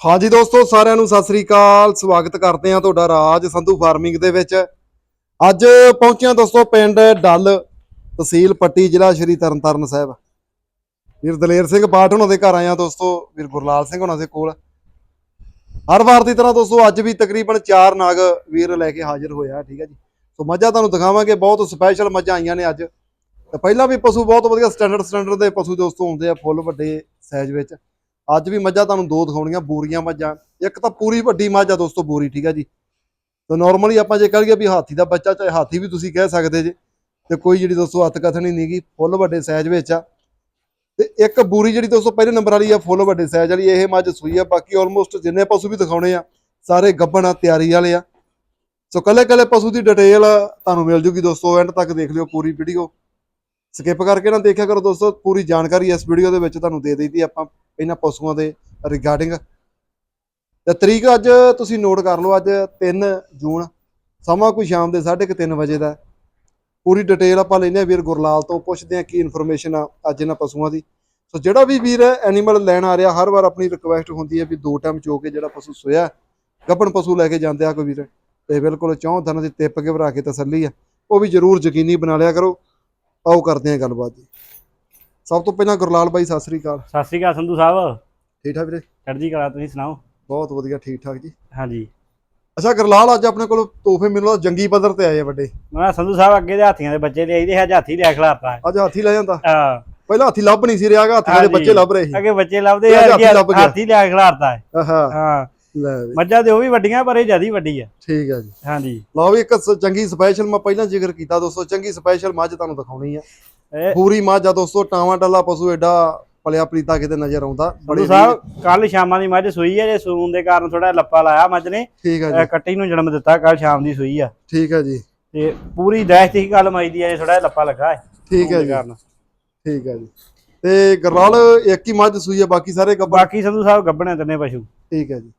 ਹਾਂਜੀ ਦੋਸਤੋ, ਸਾਰਿਆਂ ਨੂੰ ਸਤਿ ਸ੍ਰੀ ਅਕਾਲ। ਸਵਾਗਤ ਕਰਦੇ ਹਾਂ ਤੁਹਾਡਾ ਰਾਜ ਸੰਧੂ ਫਾਰਮਿੰਗ ਦੇ ਵਿੱਚ। ਅੱਜ ਪਹੁੰਚਿਆ ਦੋਸਤੋ ਪਿੰਡ ਡੱਲ ਤਹਿਸੀਲ ਪੱਟੀ ਜ਼ਿਲ੍ਹਾ ਸ਼੍ਰੀ ਤਰਨਤਾਰਨ ਸਾਹਿਬ। ਵੀਰ ਦਲੇਰ ਸਿੰਘ ਬਾਠ ਉਹਨਾਂ ਦੇ ਘਰ ਆਇਆ ਦੋਸਤੋ, ਵੀਰ ਗੁਰਲਾਲ ਸਿੰਘ ਉਹਨਾਂ ਦੇ ਕੋਲ। ਹਰ ਵਾਰ ਦੀ ਤਰ੍ਹਾਂ ਦੋਸਤੋ, ਅੱਜ ਵੀ ਤਕਰੀਬਨ 4 ਨਾਗ ਵੀਰ ਲੈ ਕੇ ਹਾਜ਼ਰ ਹੋਇਆ ਠੀਕ ਹੈ ਜੀ। ਸੋ ਮੱਝਾਂ ਤੁਹਾਨੂੰ ਦਿਖਾਵਾਂਗੇ, ਬਹੁਤ ਸਪੈਸ਼ਲ ਮੱਝਾਂ ਆਈਆਂ ਨੇ ਅੱਜ। ਤੇ ਪਹਿਲਾਂ ਵੀ ਪਸ਼ੂ ਬਹੁਤ ਵਧੀਆ ਸਟੈਂਡਰਡ ਸਟੈਂਡਰਡ ਦੇ ਪਸ਼ੂ ਦੋਸਤੋ ਹੁੰਦੇ ਆ, ਫੁੱਲ ਵੱਡੇ ਸਾਈਜ਼ ਵਿੱਚ। ਅੱਜ ਵੀ ਮੱਝਾਂ ਤੁਹਾਨੂੰ ਦੋ ਦਿਖਾਉਣੀਆਂ, ਬੂਰੀਆਂ ਮੱਝਾਂ। ਇੱਕ ਤਾਂ ਪੂਰੀ ਵੱਡੀ ਮੱਝ ਆ ਦੋਸਤੋ, ਬੂਰੀ, ਠੀਕ ਆ ਜੀ? ਤੇ ਨਾਰਮਲੀ ਆਪਾਂ ਜੇ ਕਹੀਏ ਵੀ ਹਾਥੀ ਦਾ ਬੱਚਾ, ਚਾਹੇ ਹਾਥੀ ਵੀ ਤੁਸੀਂ ਕਹਿ ਸਕਦੇ ਜੇ, ਤੇ ਕੋਈ ਜਿਹੜੀ ਦੋਸਤੋ ਹੱਥ ਕਥਨੀ ਨਹੀਂਗੀ ਫੁੱਲ ਵੱਡੇ ਸਾਈਜ਼ ਵਿੱਚ ਆ। ਤੇ ਇੱਕ ਬੂਰੀ ਜਿਹੜੀ ਦੋਸਤੋ ਪਹਿਲੇ ਨੰਬਰ ਵਾਲੀ ਆ, ਫੁੱਲ ਵੱਡੇ ਸਾਈਜ਼ ਵਾਲੀ, ਇਹ ਮੱਝ ਸੂਈ ਆ, ਬਾਕੀ ਆਲਮੋਸਟ ਜਿੰਨੇ ਪਸ਼ੂ ਵੀ ਦਿਖਾਉਣੇ ਆ, ਸਾਰੇ ਗੱਭਣ ਆ, ਤਿਆਰੀ ਵਾਲੇ ਆ। ਸੋ ਕੱਲੇ ਕੱਲੇ ਪਸ਼ੂ ਦੀ ਡਿਟੇਲ ਤੁਹਾਨੂੰ ਮਿਲ ਜੂਗੀ ਦੋਸਤੋ ਐਂਡ ਤੱਕ ਦੇਖ ਲਿਓ ਪੂਰੀ ਵੀਡੀਓ ਸਕਿਪ ਕਰਕੇ ਨਾ ਦੇਖਿਆ ਕਰੋ ਦੋਸਤੋ, ਪੂਰੀ ਜਾਣਕਾਰੀ ਇਸ ਵੀਡੀਓ ਦੇ ਵਿੱਚ ਤੁਹਾਨੂੰ ਦੇ ਦਿੱਤੀ ਆਪਾਂ। ਇਹਨਾਂ ਪਸ਼ੂਆਂ ਦੇ ਰਿਗਾਰਡਿੰਗ ਤੇ ਤਰੀਕ ਅੱਜ ਤੁਸੀਂ ਨੋਟ ਕਰ ਲਓ, ਅੱਜ 3 ਜੂਨ, ਸਮਾਂ ਕੋਈ ਸ਼ਾਮ ਦੇ 3:30 ਵਜੇ ਦਾ। ਪੂਰੀ ਡਿਟੇਲ ਆਪਾਂ ਲੈਨੇ ਆ ਵੀਰ ਗੁਰਲਾਲ ਤੋਂ ਪੁੱਛਦੇ ਆ ਕੀ ਇਨਫੋਰਮੇਸ਼ਨ ਆ ਅੱਜ ਇਹਨਾਂ ਪਸ਼ੂਆਂ ਦੀ। ਸੋ ਜਿਹੜਾ ਵੀ ਵੀਰ ਐਨੀਮਲ ਲੈਣ ਆ ਰਿਹਾ, ਹਰ ਵਾਰ ਆਪਣੀ ਰਿਕੁਐਸਟ ਹੁੰਦੀ ਹੈ ਵੀ ਦੋ ਟਾਈਮ ਚੋ ਕੇ ਜਿਹੜਾ ਪਸ਼ੂ ਸੋਇਆ, ਗੱਭਣ ਪਸ਼ੂ ਲੈ ਕੇ ਜਾਂਦੇ ਆ ਕੋਈ ਵੀਰ। ਤੇ ਬਿਲਕੁਲ ਚੌਂ ਦਿਨਾਂ ਦੀ ਟਿੱਪ ਕੇ ਭਰਾ ਕੇ ਤਸੱਲੀ ਆ। ਉਹ ਵੀ ਜ਼ਰੂਰ ਯਕੀਨੀ ਬਣਾ ਲਿਆ ਕਰੋ। ਆਓ ਕਰਦੇ ਆ ਗੱਲਬਾਤ ਜੀ। ਸਭ ਤੋਂ ਪਹਿਲਾਂ ਗੁਰਲਾਲ ਬਾਈ ਸਤਿ ਸ੍ਰੀ ਅਕਾਲ। ਸਤਿ ਸ਼੍ਰੀ ਅਕਾਲ ਸੰਧੂ ਸਾਹਿਬ। ਠੀਕ ਠਾਕ ਵੀਰੇ? ਚੜ੍ਹਦੀ ਕਲਾ ਤੁਸੀਂ ਸੁਣਾਓ? ਬਹੁਤ ਵਧੀਆ ਠੀਕ ਠਾਕ ਜੀ। ਹਾਂਜੀ। ਅੱਛਾ ਗੁਰਲਾਲ ਅੱਜ ਆਪਣੇ ਕੋਲ ਤੋਹਫੇ ਲੱਗਦਾ ਜੰਗੀ ਪੱਧਰ ਤੇ ਆਏ ਆ ਵੱਡੇ। ਮੈਂ ਸੰਧੂ ਸਾਹਿਬ ਅੱਗੇ ਦੇ ਹਾਥੀਆਂ ਦੇ ਬੱਚੇ ਲਿਆਈ ਦੇ ਅੱਜ ਹਾਥੀ ਲਿਆ ਖਿਲਾਰਤਾ ਹੈ। ਅੱਜ ਹਾਥੀ ਲੈ ਜਾਂਦਾ। ਹਾਂ। ਪਹਿਲਾਂ ਹਾਥੀ ਲੱਭ ਨਹੀਂ ਸੀ ਰਿਹਾਗਾ ਹਾਥੀਆਂ ਦੇ। ਬੱਚੇ ਲੱਭ ਰਹੇ ਸੀ। ਅੱਗੇ ਬੱਚੇ ਲੱਭਦੇ ਆ ਹਾਥੀ ਲਿਆ ਖਿਲਾਰਤਾ ਹੈ। ਹਾਂ। ਮੱਝਾਂ ਦੇ ਉਹ ਵੀ ਵੱਡੀਆਂ ਪਰ ਇਹ ਜਿਆਦੀ ਵੱਡੀ ਹੈ ਠੀਕ ਹੈ ਜੀ। ਹਾਂਜੀ। ਲਓ ਵੀ ਇੱਕ ਚੰਗੀ ਸਪੈਸ਼ਲ ਮੈਂ ਪਹਿਲਾਂ ਜ਼ਿਕਰ ਕੀਤਾ ਦੋਸਤੋ ਚੰਗੀ ਸਪੈਸ਼ਲ ਮੱਝ ਤੁਹਾਨੂੰ ਦਿਖਾਉਣੀ ਆ। ਪੂਰੀ ਮੱਝ ਆ ਦੋਸਤੋ ਟਾਵਾਂ ਟੱਲਾ ਪਸ਼ੂ ਐਡਾ ਪਲਿਆ ਪਲੀਤਾ ਕਿਤੇ ਨਜ਼ਰ ਆਉਂਦਾ ਸੰਧੂ ਸਾਹਿਬ ਕੱਲ ਸ਼ਾਮਾਂ ਦੀ ਮੱਝ ਸੂਈ ਹੈ ਜੇ ਸੂਣ ਦੇ ਕਾਰਨ ਥੋੜਾ ਲੱਪਾ ਲਾਇਆ ਮੱਝ ਨੇ ਠੀਕ ਹੈ ਜੀ। ਕੱਟੀ ਨੂੰ ਜਨਮ ਦਿੱਤਾ ਕੱਲ ਸ਼ਾਮ ਦੀ ਸੂਈ ਆ। ਠੀਕ ਹੈ ਜੀ। ਤੇ ਪੂਰੀ ਦਹਿਸ਼ਤ ਹੀ ਗੱਲ ਮਾਈ ਦੀ ਹੈ ਥੋੜਾ ਲੱਪਾ ਲੱਗਾ ਹੈ ਠੀਕ ਹੈ ਜੀ। ਠੀਕ ਹੈ ਜੀ। ਤੇ ਗੁਰਲਾਲ ਇੱਕ ਹੀ ਮੱਝ ਸੂਈ ਆ ਬਾਕੀ ਸਾਰੇ ਗੱਬਰ ਬਾਕੀ ਸੰਧੂ ਸਾਹਿਬ ਗੱਭਣੇ ਤਿੰਨੇ ਪਸ਼ੂ। ਠੀਕ ਹੈ ਜੀ।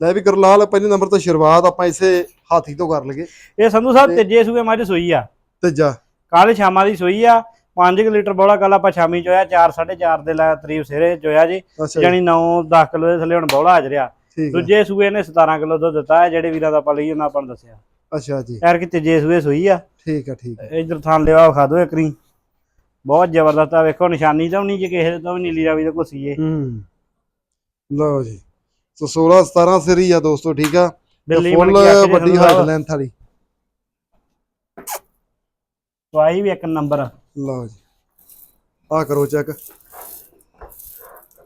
ਲੈ ਵੀ ਗੁਰਲਾਲ ਪਹਿਲੇ ਨੰਬਰ ਤੋਂ ਸ਼ੁਰੂਆਤ ਆਪਾਂ ਇਸੇ ਹਾਥੀ ਤੋਂ ਕਰ ਲਈਏ। ਇਹ ਸੰਧੂ ਸਾਹਿਬ ਤੀਜੇ ਸੂਏ ਮੱਝ ਸੂਈ ਆ। ਤੀਜਾ। ਕੱਲ ਸ਼ਾਮਾਂ ਦੀ ਸੂਈ ਆ 5 ਲੀਟਰ ਬੋਲਾ ਕੱਲ ਆਪਾਂ ਸ਼ਾਮੀ ਚੋਇਆ 4 4.5 ਦੇ ਲਾ ਤਰੀਬ ਸਿਰੇ ਚੋਇਆ ਜੀ ਜਾਨੀ 9 10 ਕਿਲੋ ਦੇ ਥੱਲੇ ਹੁਣ ਬੋਲਾ ਹਾਜ਼ਰ ਆ। ਠੀਕ ਹੈ ਦੂਜੇ ਸੂਏ ਨੇ 17 ਕਿਲੋ ਦੁੱਧ ਦਿੱਤਾ ਹੈ ਜਿਹੜੇ ਵੀਰਾਂ ਦਾ ਆਪਾਂ ਲਈ ਉਹਨਾਂ ਆਪਾਂ ਨੂੰ ਦੱਸਿਆ। ਅੱਛਾ ਜੀ। ਯਾਰ ਕਿ ਤੀਜੇ ਸੂਏ ਸੂਈ ਆ। ਠੀਕ ਹੈ ਠੀਕ ਇਧਰ ਥਾਂ ਲਿਆ ਵਿਖਾ ਦਿਓ ਇੱਕ ਰੀ। ਬਹੁਤ ਜ਼ਬਰਦਸਤ ਆ ਵੇਖੋ ਨਿਸ਼ਾਨੀ ਤਾਂ ਨਹੀਂ ਜੇ ਕਿਸੇ ਤੋਂ ਵੀ ਨੀਲੀ ਰਾਵੀ ਦਾ ਘੁੱਸੀਏ ਹੂੰ। ਲਓ ਜੀ। ਸੋ 16 17 ਸਿਰੀ ਆ ਦੋਸਤੋ ਠੀਕ ਆ? ਫੁੱਲ ਵੱਡੀ ਹਾਈਟ ਲੈਂਥ ਵਾਲੀ। ਚਵਾਈ ਵੀ ਇੱਕ ਨੰਬਰ ਲਓ ਜੀ। ਆ ਕਰੋ ਚੈੱਕ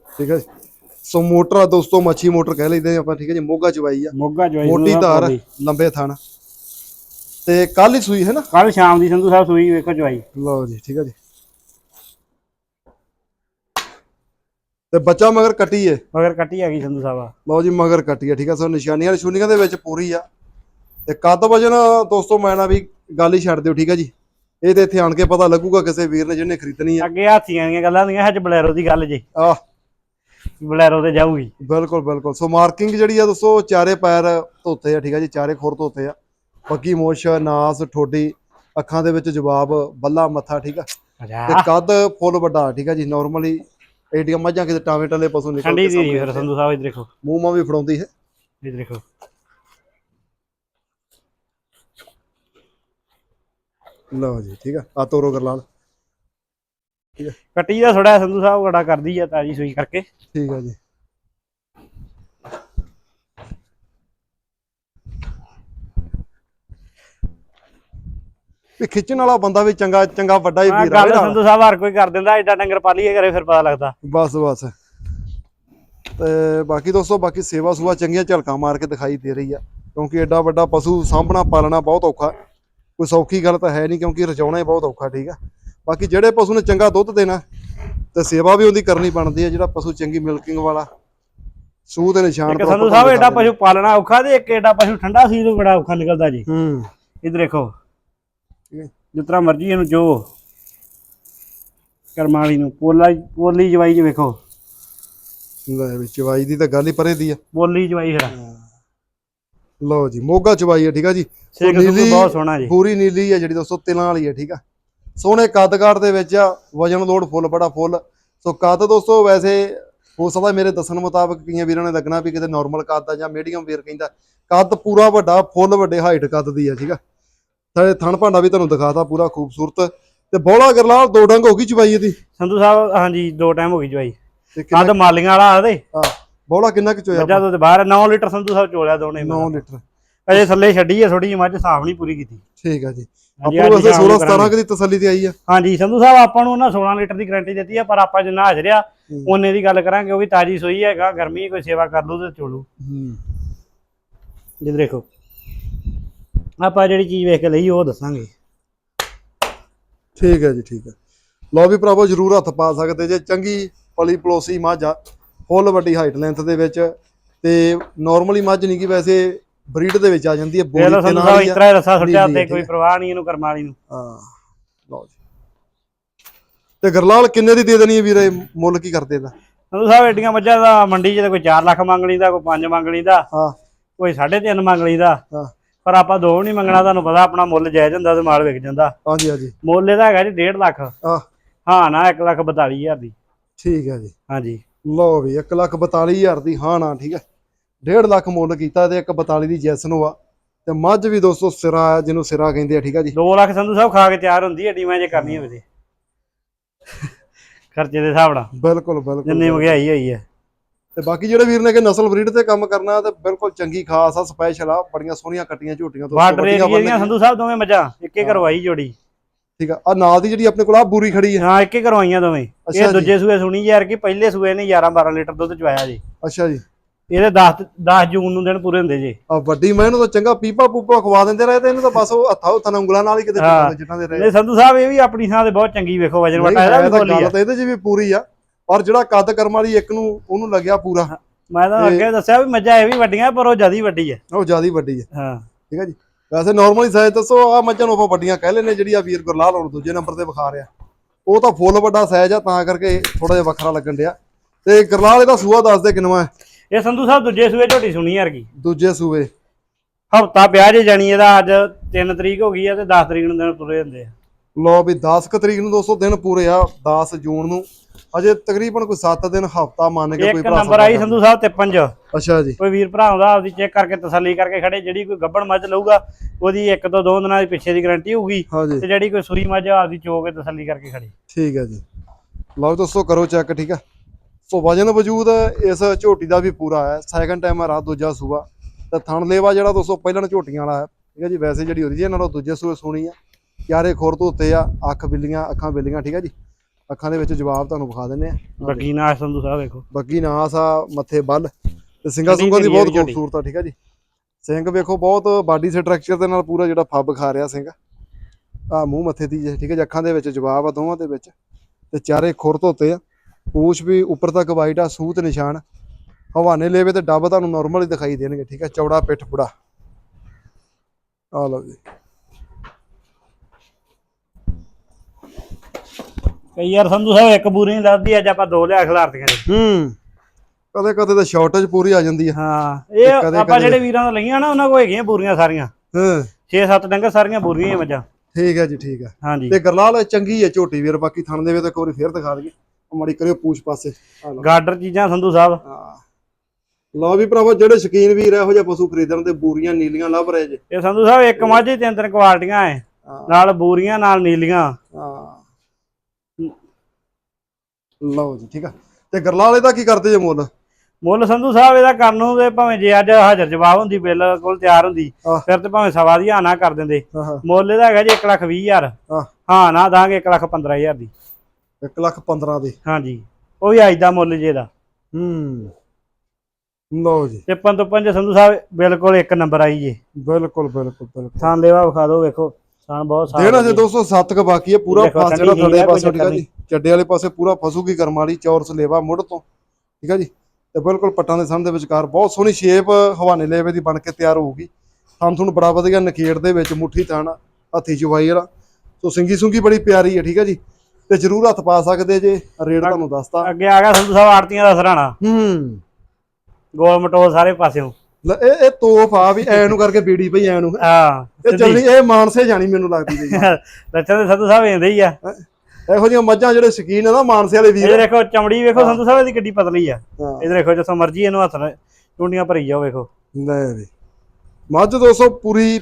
ਠੀਕ ਹੈ ਜੀ। ਸੋ ਮੋਟਰ ਆ ਦੋਸਤੋ ਮੱਛੀ ਮੋਟਰ ਕਹਿ ਲਈਦੇ ਆਪਾਂ ਠੀਕ ਹੈ ਜੀ। ਮੋਗਾ ਚਵਾਈ ਆ। ਮੋਗਾ ਚਵਾਈ ਮੋਟੀ ਧਾਰ ਲੰਬੇ ਥਣ। ਤੇ ਕੱਲ ਹੀ ਸੂਈ ਹੈ ਨਾ? ਕੱਲ ਸ਼ਾਮ ਦੀ ਸੰਧੂ ਸਾਹਿਬ ਸੂਈ ਵੇਖੋ ਚਵਾਈ ਲਓ ਜੀ ਠੀਕ ਹੈ ਜੀ। ਤੇ ਬੱਚਾ ਮਗਰ ਕੱਟੀ ਏ। ਮਗਰ ਕੱਟੀ ਹੈਗੀ ਸੰਧੂ ਸਾਹਿਬ ਲਓ ਜੀ ਮਗਰ ਕੱਟੀ ਹੈ ਠੀਕ ਹੈ। ਸੋ ਨਿਸ਼ਾਨੀਆਂ ਨਿਸ਼ੂਨੀਆਂ ਦੇ ਵਿੱਚ ਪੂਰੀ ਆ। ਤੇ ਕੱਦ ਵਜਨ ਦੋਸਤੋ ਮੈਂ ਨਾ ਵੀ ਗੱਲ ਹੀ ਛੱਡ ਦਿਓ ਠੀਕ ਹੈ ਜੀ। ਇਹ ਤੇ ਇੱਥੇ ਆਣ ਕੇ ਪਤਾ ਲੱਗੂਗਾ ਕਿਸੇ ਵੀਰ ਨੇ ਜਿਹਨੇ ਖਰੀਦਣੀ ਆ। ਅੱਗੇ ਹਾਥੀਆਂ ਦੀਆਂ ਗੱਲਾਂ ਦੀਆਂ ਅੱਜ ਬਲੈਰੋ ਦੀ ਗੱਲ ਜੇ। ਆਹ। ਬਲੈਰੋ ਤੇ ਜਾਊਗੀ। ਬਿਲਕੁਲ ਬਿਲਕੁਲ। ਸੋ ਮਾਰਕਿੰਗ ਜਿਹੜੀ ਆ ਦੋਸਤੋ ਚਾਰੇ ਪੈਰ ਧੋਤੇ ਆ ਠੀਕ ਆ ਜੀ ਚਾਰੇ ਖੁਰ ਧੋਤੇ ਆ। ਪੱਕੀ ਮੋਸ਼ ਨਾਸ ਠੋਡੀ ਅੱਖਾਂ ਦੇ ਵਿੱਚ ਜਵਾਬ ਬੱਲਾ ਮੱਥਾ ਠੀਕ ਆ। ਤੇ ਕੱਦ ਫੁੱਲ ਵੱਡਾ ਠੀਕ ਆ ਜੀ ਨਾਰਮਲੀ ਏਡੀਆਂ ਮੱਝਾਂ ਕਿਤੇ ਟਾਵੇਂ ਟੱਲੇ ਪਸ਼ੂ ਨਿਕਲ ਠੰਡੀ ਦੀ ਫਿਰ ਸੰਧੂ ਸਾਹਿਬ ਇਧਰ ਦੇਖੋ। ਮੂੰਹ ਮਾਂ ਵੀ ਫੜਾਉਂਦੀ ਹੈ। ਇਧਰ ਦੇਖੋ। ਲਓ ਜੀ ਠੀਕ ਆ। ਆ ਤੋਰੋ ਗਰਲਾਲ ਕੱਟੀ ਦਾ ਥੋੜਾ ਸੰਧੂ ਸਾਹਿਬ ਗੜਾ ਕਰਦੀ ਆ ਤਾਜੀ ਸੂਈ ਕਰਕੇ। ਠੀਕ ਆ ਜੀ। ਵੀ ਖਿੱਚਣ ਵਾਲਾ ਬੰਦਾ ਵੀ ਚੰਗਾ ਚੰਗਾ ਵੱਡਾ ਹੀ ਵੀਰ ਆ ਗੱਲ। ਸੰਧੂ ਸਾਹਿਬ ਹਰ ਕੋਈ ਕਰ ਦਿੰਦਾ ਐਡਾ ਡੰਗਰ ਪਾਲੀਏ ਕਰੇ ਫਿਰ ਪਤਾ ਲੱਗਦਾ। ਬਸ ਬਸ। ਤੇ ਬਾਕੀ ਦੋਸਤੋ ਬਾਕੀ ਸੇਵਾ ਸੁਵਾ ਚੰਗੀਆਂ ਝਲਕਾਂ ਮਾਰ ਕੇ ਦਿਖਾਈ ਦੇ ਰਹੀ ਆ। ਕਿਉਂਕਿ ਐਡਾ ਵੱਡਾ ਪਸ਼ੂ ਸਾਂਭਣਾ ਪਾਲਣਾ ਬਹੁਤ ਔਖਾ। ਕੋਈ ਸੌਖੀ ਗੱਲ ਤਾਂ ਹੈ ਨਹੀਂ ਕਿਉਂਕਿ ਰਚਾਉਣਾ ਹੀ ਬਹੁਤ ਔਖਾ ਠੀਕ ਆ। ਬਾਕੀ ਜਿਹੜੇ ਪਸ਼ੂ ਨੇ ਚੰਗਾ ਦੁੱਧ ਦੇਣਾ ਤੇ ਸੇਵਾ ਵੀ ਉਹਦੀ ਕਰਨੀ ਬਣਦੀ ਆ ਜਿਹੜਾ ਪਸ਼ੂ ਚੰਗੀ ਮਿਲਕਿੰਗ ਵਾਲਾ ਸੂਹ ਦੇ ਨਿਸ਼ਾਨ proper ਸੰਧੂ ਸਾਹਿਬ ਐਡਾ। ਪਸ਼ੂ ਪਾਲਣਾ ਔਖਾ ਤੇ ਇੱਕ ਐਡਾ ਪਸ਼ੂ ਠੰਡਾ ਸੀ ਤੋਂ ਬੜਾ ਔਖਾ ਨਿਕਲਦਾ ਜੀ। ਹੂੰ। ਇਧਰ ਦੇਖੋ। ਹੈ। ਤਰ੍ਹਾਂ ਮਰਜ਼ੀ ਇਹਨੂੰ ਜੋ ਕਰਮਾਂ ਵਾਲੀ ਨੂੰ ਪੋਲਾ ਪੋਲੀ ਜਵਾਈ ਚ ਵੇਖੋ। ਲੈ ਵੀ ਚਵਾਈ ਦੀ ਤਾਂ ਗੱਲ ਹੀ ਪਰੇ ਦੀ ਆ। ਪੋਲੀ ਜਵਾਈ ਫਿਰ ਲਓ ਜੀ ਮੋਗਾ ਚਵਾਈ ਆ ਠੀਕ ਆ ਜੀ। ਸੋ ਨੀਲੀ ਬਹੁਤ ਸੋਹਣਾ ਜੀ। ਪੂਰੀ ਨੀਲੀ ਆ ਜਿਹੜੀ ਦੋਸਤੋ ਤਿਲਾਂ ਵਾਲੀ ਆ ਠੀਕ ਆ। ਸੋਹਣੇ ਕੱਦ ਦੇ ਵਿੱਚ ਆ ਵਜਨ ਲੋਡ ਫੁੱਲ ਬੜਾ ਫੁੱਲ। ਸੋ ਕੱਦ ਦੋਸਤੋ ਵੈਸੇ ਹੋ ਸਕਦਾ ਮੇਰੇ ਦੱਸਣ ਮੁਤਾਬਕ ਕਈਆਂ ਵੀਰਾਂ ਨੇ ਲੱਗਣਾ ਵੀ ਕਿਤੇ ਨਾਰਮਲ ਕੱਦ ਆ ਜਾਂ ਮੀਡੀਅਮ ਵੀਰ ਕਹਿੰਦਾ। ਕੱਦ ਪੂਰਾ ਵੱਡਾ ਫੁੱਲ ਵੱਡੇ ਹਾਈਟ ਕੱਦ ਦੀ ਆ ਠੀਕ ਆ। ਤੇ ਥਣ ਭਾਂਡਾ ਵੀ ਤੁਹਾਨੂੰ ਦਿਖਾਤਾ ਪੂਰਾ ਖੂਬਸੂਰਤ। ਤੇ ਬੋਲਾ ਗਰਲਾਲ ਦੋ ਡੰਗ ਹੋ ਗਈ ਚਵਾਈ ਇਹਦੀ? ਸੰਧੂ ਸਾਹਿਬ ਹਾਂਜੀ ਦੋ ਟਾਈਮ ਹੋ ਗਈ ਜਵਾਈ ਤੇ ਕੱਦ ਮਾਲੀਆਂ ਵਾਲਾ ਆਦੇ ਬੋਲਾ ਕਿੰਨਾ ਕਿ ਚੋਇਆ ਮੱਝਾਂ ਤੋਂ ਤੇ ਬਾਹਰ 9 ਲੀਟਰ ਸੰਧੂ ਸਾਹਿਬ ਚੋਲਿਆ ਦੋਨੇ 9 ਲੀਟਰ। ਅਜੇ ਥੱਲੇ ਛੱਡੀ ਹੈ ਥੋੜੀ ਜਿਹੀ ਮੱਝ ਸਾਫ਼ ਨਹੀਂ ਪੂਰੀ ਕੀਤੀ। ਠੀਕ ਆ ਜੀ। ਆਪਾਂ ਨੂੰ ਅੱਜ ਵੈਸੇ ਸ਼ਾਮ 16 ਨੂੰ 17 ਕਰਾਂਗੇ। ਕਦੀ ਤਸੱਲੀ ਤੇ ਆਈ ਆ। ਹਾਂਜੀ ਸੰਧੂ ਸਾਹਿਬ ਆਪਾਂ ਨੂੰ ਉਹਨਾਂ 16 ਲੀਟਰ ਦੀ ਗਾਰੰਟੀ ਦਿੱਤੀ ਆ ਪਰ ਆਪਾਂ ਜਿੰਨਾ ਹਾਜ਼ਰਿਆ। ਉਹਨੇ ਦੀ ਗੱਲ ਕਰਾਂਗੇ ਉਹ ਵੀ ਤਾਜੀ ਸੋਈ ਹੈਗਾ ਗਰਮੀ ਕੋਈ ਸੇਵਾ ਕਰ ਲੂ ਤੇ ਚੋਲੂ। ਹੂੰ। ਜਿੱਦ ਦੇਖੋ। ਆਪਾਂ ਜਿਹੜੀ ਚੀਜ਼ ਵੇਖ ਕੇ ਲਈ ਉਹ ਦੱਸਾਂਗੇ। ਠੀਕ ਹੈ ਜੀ ਠੀਕ ਹੈ ਲਓ ਵੀ ਭਰਾਵੋ ਜਰੂਰ ਹੱਥ ਪਾ ਸਕਦੇ ਜੇ ਚੰਗੀ ਪਲੀ ਪਲੋਸੀ ਮੱਝ ਆ ਫੁੱਲ ਵੱਡੀ ਹਾਈਟ ਲੈਂਥ ਦੇ ਵਿੱਚ ਤੇ ਨਾਰਮਲੀ ਮੱਝ ਨਹੀਂ ਕਿ ਵੈਸੇ ਬਰੀਡ ਦੇ ਵਿੱਚ ਆ ਜਾਂਦੀ ਹੈ ਬੋਲੀ ਤੇ ਨਾਲ ਹੀ ਇਸ। ਤਰ੍ਹਾਂ ਹੀ ਰੱਸਾ ਸੁੱਟਿਆ ਤੇ ਹੈ, ਕੋਈ ਪ੍ਰਵਾਹ ਨਹੀਂ ਇਹਨੂੰ ਕਰਮਾਲੀ ਨੂੰ। ਹਾਂ ਲਓ ਜੀ। ਤੇ ਗਰਲਾਲ ਕਿੰਨੇ ਦੀ ਦੇ ਦੇਣੀ ਹੈ ਵੀਰੇ? ਮੁੱਲ ਕੀ ਕਰਦੇ ਦਾ ਸੰਧੂ ਸਾਹਿਬ ਏਡੀਆਂ ਮੱਝਾਂ ਦਾ ਮੰਡੀ 'ਚ ਤਾਂ ਕੋਈ 4 ਲੱਖ ਮੰਗ ਲਈਦਾ ਕੋਈ 5 ਮੰਗ ਲਈਦਾ ਹਾਂ। ਕੋਈ 3.5 ਮੰਗ ਲਈਦਾ। ਹਾਂ। ਪਰ ਆਪਾਂ ਦੋ ਨਹੀਂ ਮੰਗਣਾ ਤੁਹਾਨੂੰ ਪਤਾ ਆਪਣਾ ਮੁੱਲ ਜਾਇਜ਼ ਹੁੰਦਾ ਤੇ ਮਾਲ ਵਿਕ ਜਾਂਦਾ। ਹਾਂਜੀ ਹਾਂਜੀ। ਮੁੱਲ ਇਹਦਾ ਹੈਗਾ ਜੀ 1.5 ਲੱਖ। ਆ ਹਾਂ ਨਾ 1 ਲੱਖ 42 ਹਜ਼ਾਰ ਦੀ। ਠੀਕ ਹੈ ਜੀ। ਹਾਂਜੀ। ਲਓ ਵੀ 1 ਲੱਖ 42 ਹਜ਼ਾਰ ਦੀ ਹਾਂ ਨਾ ਠੀਕ ਹੈ? 1.5 ਲੱਖ ਮੁੱਲ ਕੀਤਾ ਤੇ 1 42 ਦੀ ਜੈਸਨ ਆ। ਤੇ ਮੱਝ ਵੀ ਦੋਸਤੋ ਸਿਰਾ ਆ ਜਿਹਨੂੰ ਸਿਰਾ ਕਹਿੰਦੇ ਆ ਠੀਕ ਆ ਜੀ? 2 ਲੱਖ ਸੰਧੂ ਸਾਹਿਬ ਖਾ ਕੇ ਤਿਆਰ ਹੁੰਦੀ ਹੈ ਏਡੀ ਮੈਂ ਜੇ ਕਰਨੀ ਹੋਵੇ ਤੇ ਖਰਚੇ ਦੇ ਹਿਸਾਬ ਨਾਲ। ਬਿਲਕੁਲ ਬਿਲਕੁਲ ਜਿੰਨੀ ਮਹਿੰਗਾਈ ਹੋਈ ਹੈ। ਤੇ ਬਾਕੀ ਜਿਹੜੇ ਵੀਰ ਨੇ ਕਿ ਨਸਲ ਬਰੀਡ ਤੇ ਕੰਮ ਕਰਨਾ ਤੇ ਬਿਲਕੁਲ ਚੰਗੀ ਖਾਸ ਆ ਸਪੈਸ਼ਲ ਆ ਬੜੀਆਂ ਸੋਹਣੀਆਂ ਕੱਟੀਆਂ ਝੋਟੀਆਂ ਤੋਂ ਬਾਰਡਰ ਏਰੀਆ ਦੀਆਂ। ਸੰਧੂ ਸਾਹਿਬ ਦੋਵੇਂ ਮੱਝਾਂ ਇੱਕੇ ਕਰਵਾਈ ਜੋੜੀ। ਠੀਕ ਆ ਆ ਨਾਲ ਦੀ ਜਿਹੜੀ ਆਪਣੇ ਕੋਲ ਆ ਬੂਰੀ ਖੜੀ ਹੈ। ਹਾਂ ਇੱਕੇ ਕਰਵਾਈਆਂ ਦੋਵੇਂ। ਇਹ। ਦੂਜੇ ਸੂਏ ਸੁਣੀ ਯਾਰ ਕਿ ਪਹਿਲੇ ਸੂਏ ਨੇ 11 12 ਲੀਟਰ ਦੁੱਧ ਚਵਾਇਆ ਜੀ। ਅੱਛਾ ਜੀ। ਇਹਦੇ 10 10 ਜੂਨ ਨੂੰ ਦਿਨ ਪੂਰੇ ਹੁੰਦੇ ਜੀ। ਆ ਵੱਡੀ ਮੈਂ ਇਹਨੂੰ ਤਾਂ ਚੰਗਾ ਪੀਪਾ ਪੂਪਾ ਖਵਾ ਦਿੰਦੇ ਰਹੇ ਤੇ ਇਹਨੂੰ ਤਾਂ ਬਸ ਉਹ ਹੱਥਾਂ ਹੁੱਥਾਂ ਨਾਲ ਉਂਗਲਾਂ ਨਾਲ ਹੀ ਕਿਤੇ ਹਾਂ। ਜਿੱਟਾਂ ਦੇ ਰਹੇ। ਨਹੀਂ ਸੰਧੂ ਸਾਹਿਬ ਇਹ ਵੀ ਆਪਣੀ ਥਾਂ ਤੇ ਬਹੁਤ ਚੰਗੀ ਵੇਖੋ ਵਜਨ ਵਟਾ ਇਹਦਾ ਹੈ ਵੀ ਬੋਲੀ ਆ। ਇਹਦੇ 'ਚ ਵੀ ਪੂਰੀ ਆ ਪਰ ਜਿਹੜਾ ਕੱਦ ਕਰਮ ਵਾਲੀ ਇੱਕ ਨੂੰ ਉਹਨੂੰ ਲੱਗਿਆ ਪੂਰਾ। ਮੈਂ ਤਾਂ ਅੱਗੇ ਦੱਸਿਆ ਵੀ ਮੱਝਾਂ ਇਹ ਵੀ ਵੱਡੀਆਂ ਪਰ ਉਹ ਜਿਆਦੀ ਵੱਡੀ ਹੈ ਉਹ ਜਿਆਦੀ ਵੱਡੀ ਹੈ ਹਾਂ। ਠੀਕ ਹੈ ਜੀ। ਵੈਸੇ ਨਾਰਮਲੀ ਸਾਈਜ਼ ਦੱਸੋ ਆ ਮੱਝਾਂ ਨੂੰ ਆਪਾਂ ਵੱਡੀਆਂ ਕਹਿ ਲੈਨੇ ਜਿਹੜੀ ਆ ਵੀਰ ਗੁਰਲਾਲ ਹੁਣ ਦੂਜੇ ਨੰਬਰ ਤੇ ਵਿਖਾ ਰਿਹਾ। ਉਹ ਤਾਂ ਫੁੱਲ ਵੱਡਾ ਸਾਈਜ਼ ਆ ਤਾਂ ਕਰਕੇ ਥੋੜਾ ਜਿਹਾ ਵੱਖਰਾ ਲੱਗਣ ਡਿਆ। ਤੇ ਗੁਰਲਾਲ ਇਹਦਾ ਸੂਆ ਦੱਸ ਦੇ ਕਿੰਨਵਾ ਹੈ? ਇਹ ਸੰਧੂ ਸਾਹਿਬ ਦੂਜੇ ਸੂਏ ਝੋਟੀ ਸੁਣੀ ਯਾਰ ਕੀ। ਦੂਜੇ ਸੂਏ। ਹਫਤਾ ਪਿਆ ਜੇ ਜਾਣੀ ਇਹਦਾ ਅੱਜ 3 ਤਰੀਕ ਹੋ ਗਈ ਆ ਤੇ 10 ਤਰੀਕ ਨੂੰ ਦਿਨ ਪੂਰੇ ਹੁੰਦੇ ਆ। ਲੋ ਵੀ 10 ਕੁ ਤਰੀਕ ਨੂੰ ਦੋਸਤੋ ਦਿਨ ਪੂਰੇ ਆ 10 ਜੂਨ ਨੂੰ। ਅਜੇ ਤਕਰੀਬਨ ਕੋਈ 7 ਦਿਨ ਹਫਤਾ ਮੰਨ ਕੇ ਕੋਈ ਇੱਕ ਨੰਬਰ ਆਈ ਸੰਧੂ ਸਾਹਿਬ ਤੇ ਪੰਜ। ਅੱਛਾ ਜੀ। ਕੋਈ ਵੀਰ ਭਰਾ ਆਉਂਦਾ ਆਪਦੀ ਚੈੱਕ ਕਰਕੇ ਤਸੱਲੀ ਕਰਕੇ ਖੜੇ ਜਿਹੜੀ ਕੋਈ ਗੱਬਣ ਮੱਝ ਲਊਗਾ ਉਹਦੀ ਇੱਕ ਤੋਂ ਦੋ ਦਿਨਾਂ ਦੀ ਪਿੱਛੇ ਦੀ ਗਾਰੰਟੀ ਹੋਊਗੀ ਤੇ ਜਿਹੜੀ ਕੋਈ ਸੂਰੀ ਮੱਝ ਆਪਦੀ ਚੋ ਕੇ ਤਸੱਲੀ ਕਰਕੇ ਖੜੀ। ਠੀਕ ਹੈ ਜੀ। ਲਓ ਦੋਸਤੋ ਕਰੋ ਚੈੱਕ ਠੀਕ ਹੈ ਸੋ ਵਜਨ ਵਜੂਦ ਇਸ ਝੋਟੀ ਦਾ ਵੀ ਪੂਰਾ ਹੈ। ਸੈਕੰਡ ਟਾਈਮ ਆ ਰਾਤ ਦੂਜਾ ਸੂਆ। ਤੇ ਥਣ ਲੇਵਾ ਜਿਹੜਾ ਦੋਸਤੋ ਪਹਿਲਾਂ ਝੋਟੀਆਂ ਵਾਲਾ ਹੈ। ਠੀਕ ਹੈ ਜੀ ਵੈਸੇ ਜਿਹੜੀ ਓਰੀਜਨਲ ਉਹ ਦੂਜੇ ਸੂਏ ਸੋਣੀ ਆ। ਕਿਆਰੇ ਖੁਰ ਤੋਂ ਉੱਤੇ ਆ ਅੱਖ ਬਿੱਲੀਆਂ ਅੱਖਾਂ ਬਿੱਲੀਆਂ ਠੀਕ ਹੈ ਜੀ। ਅੱਖਾਂ ਦੇ ਵਿੱਚ ਜਵਾਬ ਤੁਹਾਨੂੰ ਵਿਖਾ ਦਿੰਨੇ ਆ ਬੱਗੀ ਨਾਲ ਸੰਧੂ ਸਾਹਿਬ ਵੇਖੋ ਬੱਗੀ ਨਾਸ ਆ ਮੱਥੇ ਬੱਲ ਤੇ ਵੱਡੀ ਸੁੰਗਾ ਦੀ ਬਹੁਤ ਆ। ਖੂਬਸੂਰਤ ਆ ਠੀਕ ਹੈ ਜੀ। ਸਿੰਘ ਵੇਖੋ ਬਹੁਤ ਬਾਡੀ ਸਟਰਕਚਰ ਦੇ ਨਾਲ ਪੂਰਾ ਜਿਹੜਾ ਫੱਬ ਖਾ ਰਿਹਾ ਸਿੰਘ। ਆ ਮੂੰਹ ਮੱਥੇ ਦੀ ਠੀਕ ਹੈ ਜੀ। ਅੱਖਾਂ ਦੇ ਵਿੱਚ ਜਵਾਬ ਆ ਦੋਵਾਂ ਦੇ ਵਿੱਚ। ਤੇ ਚਾਰੇ ਖੁਰ ਧੋਤੇ ਆ। ਪੂਛ ਵੀ ਉੱਪਰ ਤੱਕ ਵਾਈਟ ਆ ਸੂਤ ਨਿਸ਼ਾਨ। ਹਵਾਨੇ ਲੇਵੇ ਤੇ ਡੱਬ ਤੁਹਾਨੂੰ ਨਾਰਮਲ ਹੀ ਦਿਖਾਈ ਦੇਣਗੇ ਠੀਕ ਹੈ ਚੌੜਾ ਪਿੱਠ ਪੁੜਾ। ਆ ਲਓ ਜੀ। ਕਈ ਯਾਰ ਸੰਧੂ ਸਾਹਿਬ ਇੱਕ ਬੂਰੀ ਨਹੀਂ ਲੱਭਦੀ ਅੱਜ ਆਪਾਂ ਦੋ ਲਿਆ ਖਿਲਾਰਤੀਆਂ ਨੇ ਹੂੰ। ਕਦੇ ਕਦੇ ਤਾਂ ਸ਼ਾਰਟੇਜ ਪੂਰੀ ਆ ਜਾਂਦੀ ਆ। ਹਾਂ ਇਹ ਆਪਾਂ ਜਿਹੜੇ ਵੀਰਾਂ ਤੋਂ ਲਈਆਂ ਨਾ ਉਹਨਾਂ ਕੋਲ ਹੈਗੀਆਂ ਬੂਰੀਆਂ ਸਾਰੀਆਂ। ਹਾਂ। 6-7 ਡੰਗਰ ਸਾਰੀਆਂ ਬੂਰੀਆਂ ਹੀ ਮੱਝਾਂ। ਠੀਕ ਹੈ ਜੀ ਠੀਕ ਹੈ ਹਾਂਜੀ ਤੇ ਗਰਲਾਲ ਚੰਗੀ ਹੈ ਝੋਟੀ ਵੀਰ ਬਾਕੀ ਥਣ ਦੇਵੇ ਤਾਂ ਇੱਕ ਵਾਰੀ ਫੇਰ ਦਿਖਾ ਦਈਏ। ਮਾੜੀ ਕਰਿਓ ਪੂਛ ਪਾਸੇ। ਗਾਰਡਰ ਚੀਜ਼ਾਂ ਸੰਧੂ ਸਾਹਿਬ। ਹਾਂ। ਲਓ ਵੀ ਭਰਾਵੋ ਜਿਹੜੇ ਸ਼ਕੀਨ ਵੀਰ ਇਹੋ ਜਿਹੇ ਪਸ਼ੂ ਖਰੀਦਣ ਤੇ ਬੂਰੀਆਂ ਨੀਲੀਆਂ ਲੱਭ ਰਹੇ ਜੇ। ਇਹ ਸੰਧੂ ਸਾਹਿਬ ਇੱਕ ਮੱਝ ਤਿੰਨ ਤਿੰਨ ਕੁਆਲਟੀਆਂ ਐ। ਨਾਲ ਬੂਰੀਆਂ ਨਾਲ ਨੀਲੀਆਂ। ਹਾਂ। ਲਓ ਜੀ ਠੀਕ ਆ। ਤੇ ਗਰਲਾਲ ਇਹਦਾ ਕੀ ਕਰਦੇ ਜੇ ਮੁੱਲ? ਮੁੱਲ ਸੰਧੂ ਸਾਹਿਬ ਇਹਦਾ ਕਰਨ ਨੂੰ ਤੇ ਭਾਵੇਂ ਜੇ ਅੱਜ ਹਾਜ਼ਰ ਜਵਾਬ ਹੁੰਦੀ ਬਿਲਕੁਲ ਤਿਆਰ ਹੁੰਦੀ ਆਹ। ਫਿਰ ਤੇ ਭਾਵੇਂ ਸਵਾ ਦੀ ਹਾਨਾ ਕਰ ਦਿੰਦੇ। ਹਾਂ ਹਾਂ। ਮੁੱਲ ਇਹਦਾ ਹੈਗਾ ਜੀ 1 ਲੱਖ 20 ਹਜ਼ਾਰ। ਹਾਂ। ਨਾ ਦਾਂਗੇ 1 ਲੱਖ 15 ਹਜ਼ਾਰ ਦੀ। 1 ਲੱਖ 15 ਦੀ। ਹਾਂਜੀ ਉਹ ਵੀ ਅੱਜ ਦਾ ਮੁੱਲ ਜੇ ਦਾ। ਹੂੰ। ਲਓ ਜੀ। ਤੇ ਪੰਜ ਤੋਂ ਪੰਜ ਸੰਧੂ ਸਾਹਿਬ ਬਿਲਕੁਲ ਇੱਕ ਨੰਬਰ ਆਈ ਜੇ। ਬਿਲਕੁਲ ਬਿਲਕੁਲ ਬਿਲਕੁਲ। ਥਾਂ ਲੈਵਾ ਵਿਖਾ ਦਿਓ ਵੇਖੋ। ਥਾਂ ਬਹੁਤ ਸਾਫ਼ ਦੇਣਾ ਜੇ 207 ਕ ਬਾਕੀ ਹੈ ਪੂਰਾ ਦੇਖੋ, ਫਸ ਜਿਹੜਾ ਠੰਡੀ ਥੱਲੇ ਹੈ, ਪਾਸੇ ਠੀਕ ਆ ਜੀ। ਚੱਡੇ ਵਾਲੇ ਪਾਸੇ ਪੂਰਾ ਫਸੂਗੀ ਕਰਮ ਵਾਲੀ ਚੌਰਸ ਲੇਵਾ ਮੁੱਢ ਤੋਂ ਠੀਕ ਆ ਜੀ। ਤੇ ਬਿਲਕੁਲ ਪੱਟਾਂ ਦੇ ਸਾਹਮਣੇ ਵਿਚਕਾਰ ਬਹੁਤ ਸੋਹਣੀ ਸ਼ੇਪ ਹਵਾਨੇ ਲੇਵੇ ਦੀ ਬਣ ਕੇ ਤਿਆਰ ਹੋਊਗੀ। ਥਣ ਤੁਹਾਨੂੰ ਬੜਾ ਵਧੀਆ ਨਕੇੜ ਦੇ ਵਿੱਚ ਮੁੱਠੀ ਥਣ ਹੱਥੀ ਚਵਾਈ ਵਾਲਾ। ਸੋ ਸਿੰਗੀ ਸੁੰਗੀ ਬੜੀ ਪਿਆਰੀ ਹੈ ਠੀਕ ਆ ਜੀ। ਤੇ ਜਰੂਰ ਹੱਥ ਪਾ ਸਕਦੇ ਜੇ ਰੇਟ ਤੁਹਾਨੂੰ ਦੱਸਤਾ। ਅੱਗੇ ਆ ਗਿਆ ਸੰਧੂ ਸਾਹਿਬ ਆੜਤੀਆਂ ਦਾ ਸਰਾਣਾ। ਹੂੰ। ਗੋਲ ਮਟੋਲ ਸਾਰੇ ਪਾਸਿਓਂ। ਇਹ ਇਹ ਤੋਹਫ ਆ ਵੀ ਐ ਨੂੰ ਕਰਕੇ ਬੀੜੀ ਪਈ ਐ ਨੂੰ। ਹਾਂ ਇਹ ਚੱਲਣੀ ਇਹ ਮਾਨਸੇ ਜਾਣੀ ਮੈਨੂੰ ਲੱਗਦੀ ਜੀ ਲੱਛਣ ਦੇ ਸੰਧੂ ਸਾਹਿਬ ਇਹਦੇ ਹੀ ਆ। ਇਹੋ ਜਿਹੀਆਂ ਮੱਝਾਂ ਜਿਹੜੇ ਸ਼ਕੀਨ ਆ ਨਾ ਮਾਨਸੇ ਵਾਲੇ ਇਹ ਵੀਰ ਦੇਖੋ ਚਮੜੀ ਵੇਖੋ ਸੰਧੂ ਸਾਹਿਬ ਇਹਦੀ ਕਿੱਡੀ ਪਤਲੀ ਆ। ਇਹ ਦੇਖੋ ਜਿੱਥੋਂ ਮਰਜ਼ੀ ਇਹਨੂੰ ਹੱਥ ਨਾਲ ਟੁੰਡੀਆਂ ਭਰੀ ਜਾਓ ਵੇਖੋ। ਲੈ ਵੀ। ਮੱਝ ਦੋਸਤੋ ਪੂਰੀ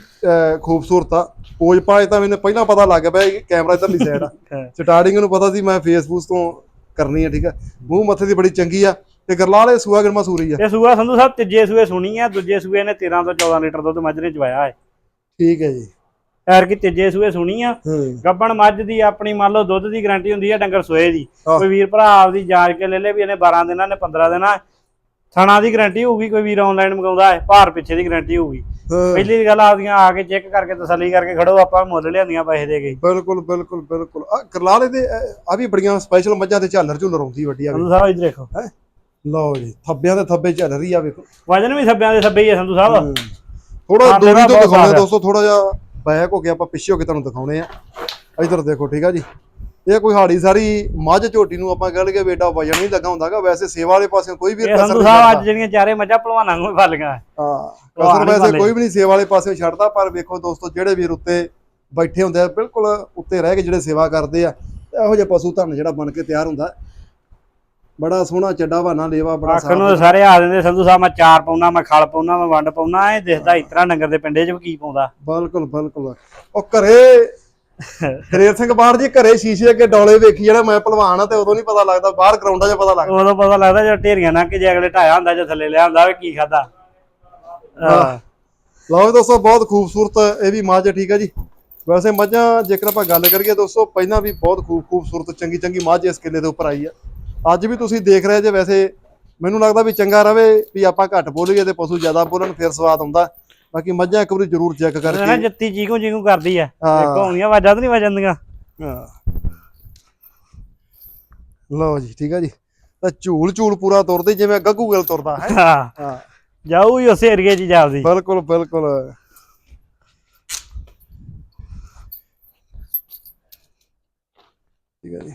ਖੂਬਸੂਰਤ ਆ। ਪੋਜ ਪਾਜ ਤਾਂ ਮੈਨੂੰ ਪਹਿਲਾਂ ਪਤਾ ਲੱਗ ਪਿਆ ਕਿ ਕੈਮਰਾ ਇਧਰਲੀ ਸਾਈਡ ਆ। ਸਟਾਰਟਿੰਗ ਨੂੰ ਪਤਾ ਸੀ ਮੈਂ ਫੇਸਬੁੱਕ ਤੋਂ ਕਰਨੀ ਆ ਠੀਕ ਆ। ਮੂੰਹ ਮੱਥੇ ਦੀ ਬੜੀ ਚੰਗੀ ਆ। ਤੇ ਗਰਲਾਲ ਇਹ ਸੂਆ ਗਰਮਾ ਸੂਰੀ ਆ? ਇਹ ਸੂਆ ਸੰਧੂ ਸਾਹਿਬ ਤੀਜੇ ਸੂਏ ਸੁਣੀ ਆ ਦੂਜੇ ਸੂਏ ਨੇ 13 ਤੋਂ 14 ਲੀਟਰ ਦੁੱਧ ਮੱਝ ਨੇ ਚਵਾਇਆ ਹੈ। ਠੀਕ ਹੈ ਜੀ। ਐਰ ਕੀ ਤੀਜੇ ਸੂਏ ਸੁਣੀ ਆ। ਹੂੰ। ਗੱਬਣ ਮੱਝ ਦੀ ਆਪਣੀ ਮੰਨ ਲਓ ਦੁੱਧ ਦੀ ਗਾਰੰਟੀ ਹੁੰਦੀ ਆ ਡੰਗਰ ਸੋਏ ਦੀ। ਕੋਈ ਵੀਰ ਭਰਾ ਆਪਦੀ ਜਾਂਚ ਕੇ ਲੈ ਲੇ ਵੀ ਇਹਨੇ 12 ਦਿਨਾਂ ਨੇ 15 ਦਿਨਾਂ। ਥਣਾ ਦੀ ਗਾਰੰਟੀ ਹੋਊਗੀ ਕੋਈ ਵੀਰ ਆਨਲਾਈਨ ਮੰਗਾਉਂਦਾ ਹੈ ਭਾਰ ਪਿੱਛੇ ਦੀ ਗਾਰੰਟੀ ਹੋਊਗੀ। ਹਾਂ, ਪਹਿਲੀ ਗੱਲ ਆਪਦੀਆਂ ਆ ਕੇ ਚੈੱਕ ਕਰਕੇ ਤਸੱਲੀ ਕਰਕੇ ਖੜੋ ਆਪਾਂ ਮੁੱਲ ਲਿਆਂਦੀਆਂ ਪੈਸੇ ਦੇ ਕੇ। ਬਿਲਕੁਲ ਬਿਲਕੁਲ ਬਿਲਕੁਲ। ਆ ਗਰਲਾਲ ਇਹਦੇ ਆ ਵੀ ਬੜੀਆਂ ਸਪੈਸ਼ਲ ਮੱਝਾਂ ਤੇ ਝਾਲਰ ਝੁਲਰ ਆਉਂਦੀ ਵੱਡੀ ਆ ਸੰਧੂ ਸਾਹਿਬ ਇੱਧਰ ਦੇਖੋ। ਲਓ ਜੀ ਥੱਬਿਆਂ ਦੇ ਥੱਬੇ ਝਲ ਰਹੀ ਆ ਵੇਖੋ। ਵਜਨ ਵੀ ਸੱਬਿਆਂ ਦੇ ਸੱਬੇ ਹੀ ਆ ਸੰਧੂ ਸਾਹਿਬ। ਥੋੜਾ ਦੂਰੀ ਤੋਂ ਦਿਖਾਉਣੇ। ਦੋਸਤੋ ਥੋੜਾ ਜਿਹਾ ਬੈਕ ਹੋ ਕੇ ਆਪਾਂ ਪਿੱਛੇ ਹੋ ਕੇ ਤੁਹਾਨੂੰ ਦਿਖਾਉਣੇ ਆ। ਇਧਰ ਦੇਖੋ ਠੀਕ ਆ ਜੀ। ਇਹ ਕੋਈ ਹਾੜੀ ਸਾਰੀ ਮੱਝ ਝੋਟੀ ਨੂੰ ਆਪਾਂ ਕਹਿ ਲਈਏ ਬੇਟਾ ਵਜਨ ਨਹੀਂ ਲੱਗਾ ਹੁੰਦਾਗਾ। ਵੈਸੇ ਸੇਵਾ ਵਾਲੇ ਪਾਸੇ ਕੋਈ ਵੀ ਕਸਰ ਨਹੀਂ ਸਾਹਿਬ ਅੱਜ ਜਿਹੜੀਆਂ ਚਾਰੇ ਮੱਝਾਂ ਭਲਵਾਨਾਂ ਨੂੰ ਫਲ ਗਈਆਂ। ਹਾਂ ਕਸਰ ਵੈਸੇ। ਕੋਈ ਵੀ ਨਹੀਂ ਸੇਵਾ ਵਾਲੇ ਪਾਸੇ ਛੱਡਦਾ ਪਰ ਵੇਖੋ ਦੋਸਤੋ ਜਿਹੜੇ ਵੀਰ ਉੱਤੇ ਬੈਠੇ ਹੁੰਦੇ ਆ ਬਿਲਕੁਲ ਉੱਤੇ ਰਹਿ ਕੇ ਜਿਹੜੇ ਸੇਵਾ ਕਰਦੇ ਆ ਤੇ ਇਹੋ ਜਿਹਾ ਪਸ਼ੂ ਧਨ ਜਿਹੜਾ ਬਣ ਕੇ ਤਿਆਰ ਹੁੰਦਾ। ਬੜਾ ਸੋਹਣਾ ਚੱਡਾ ਬਹਾਨਾ ਲੇਵਾ ਬੜਾ ਆਖਣ ਨੂੰ ਸਾਰੇ ਆ ਦਿੰਦੇ ਸੰਧੂ ਸਾਹਿਬ ਮੈਂ ਚਾਰ ਪਾਉਣਾ ਮੈਂ ਖਲ ਪਾਉਣਾ ਮੈਂ ਵੰਡ ਪਾਉਣਾ ਇਹ ਦਿਖਦਾ ਇਸ ਤਰ੍ਹਾਂ ਡੰਗਰ ਦੇ ਪਿੰਡੇ 'ਚ ਕੀ ਪਾਉਂਦਾ। ਬਿਲਕੁਲ ਬਿਲਕੁਲ। ਉਹ ਘਰੇ ਦਲੇਰ ਸਿੰਘ ਬਾਹਰ ਜੀ ਘਰੇ ਸ਼ੀਸ਼ੇ ਅੱਗੇ ਡੋਲੇ ਵੇਖੀ ਜਿਹੜਾ ਮੈਂ ਭਲਵਾਨ ਆ ਤੇ ਉਦੋਂ ਨਹੀਂ ਪਤਾ ਲੱਗਦਾ ਬਾਹਰ ਗਰਾਊਂਡਾਂ 'ਚ ਪਤਾ ਲੱਗਦਾ। ਉਦੋਂ ਪਤਾ ਲੱਗਦਾ ਜੇ ਢੇਰੀਆਂ ਨਾ ਕਿ ਜੇ ਅਗਲੇ ਢਾਇਆ ਹੁੰਦਾ ਜਾਂ ਥੱਲੇ ਲਿਆ ਹੁੰਦਾ ਵੀ ਕੀ ਖਾਦਾ ਲਓ ਦੋਸਤੋ ਬਹੁਤ ਖੂਬਸੂਰਤ ਇਹ ਵੀ ਮੱਝ ਠੀਕ ਹੈ ਜੀ। ਵੈਸੇ ਮੱਝਾਂ ਜੇਕਰ ਆਪਾਂ ਗੱਲ ਕਰੀਏ ਦੋਸਤੋ ਪਹਿਲਾਂ ਵੀ ਬਹੁਤ ਖੂਬ ਖੂਬਸੂਰਤ ਚੰਗੀ ਚੰਗੀ ਮੱਝ ਇਸ ਕਿੱਲੇ ਦੇ ਉੱਪਰ ਆਈ ਆ। ਅੱਜ ਵੀ ਤੁਸੀਂ ਦੇਖ ਰਹੇ ਜੇ ਵੈਸੇ ਮੈਨੂੰ ਲੱਗਦਾ ਵੀ ਚੰਗਾ ਰਵੇ ਵੀ ਆਪਾਂ ਘੱਟ ਬੋਲੀਏ ਤੇ ਪਸ਼ੂ ਜ਼ਿਆਦਾ ਬੋਲਣ ਫਿਰ ਸਵਾਦ ਆਉਂਦਾ ਬਾਕੀ ਮੱਝਾਂ ਇੱਕ ਵਾਰੀ ਜ਼ਰੂਰ ਚੈੱਕ ਨਾ ਕਰਕੇ ਜੱਤੀ ਚੀਕੂ ਚੀਕੂ ਕਰਦੀ ਆ। ਦੇਖੋ ਆਉਂਦੀਆਂ ਆਵਾਜ਼ਾਂ ਤਾਂ ਨਹੀਂ ਵਜੰਦੀਆਂ ਹਾਂ। ਲਓ ਜੀ ਠੀਕ ਹੈ ਜੀ। ਤਾਂ ਝੂਲ ਝੂਲ ਪੂਰਾ ਤੁਰਦੇ ਜਿਵੇਂ ਗੱਗੂ ਗਿਲ ਤੁਰਦਾ ਹੈ? ਹਾਂ। ਜਾਊ ਹੀ ਉਸੇ ਏਰੀਏ 'ਚ ਹੀ ਜਾਪਦੀ। ਬਿਲਕੁਲ ਬਿਲਕੁਲ। ਠੀਕ ਹੈ ਜੀ।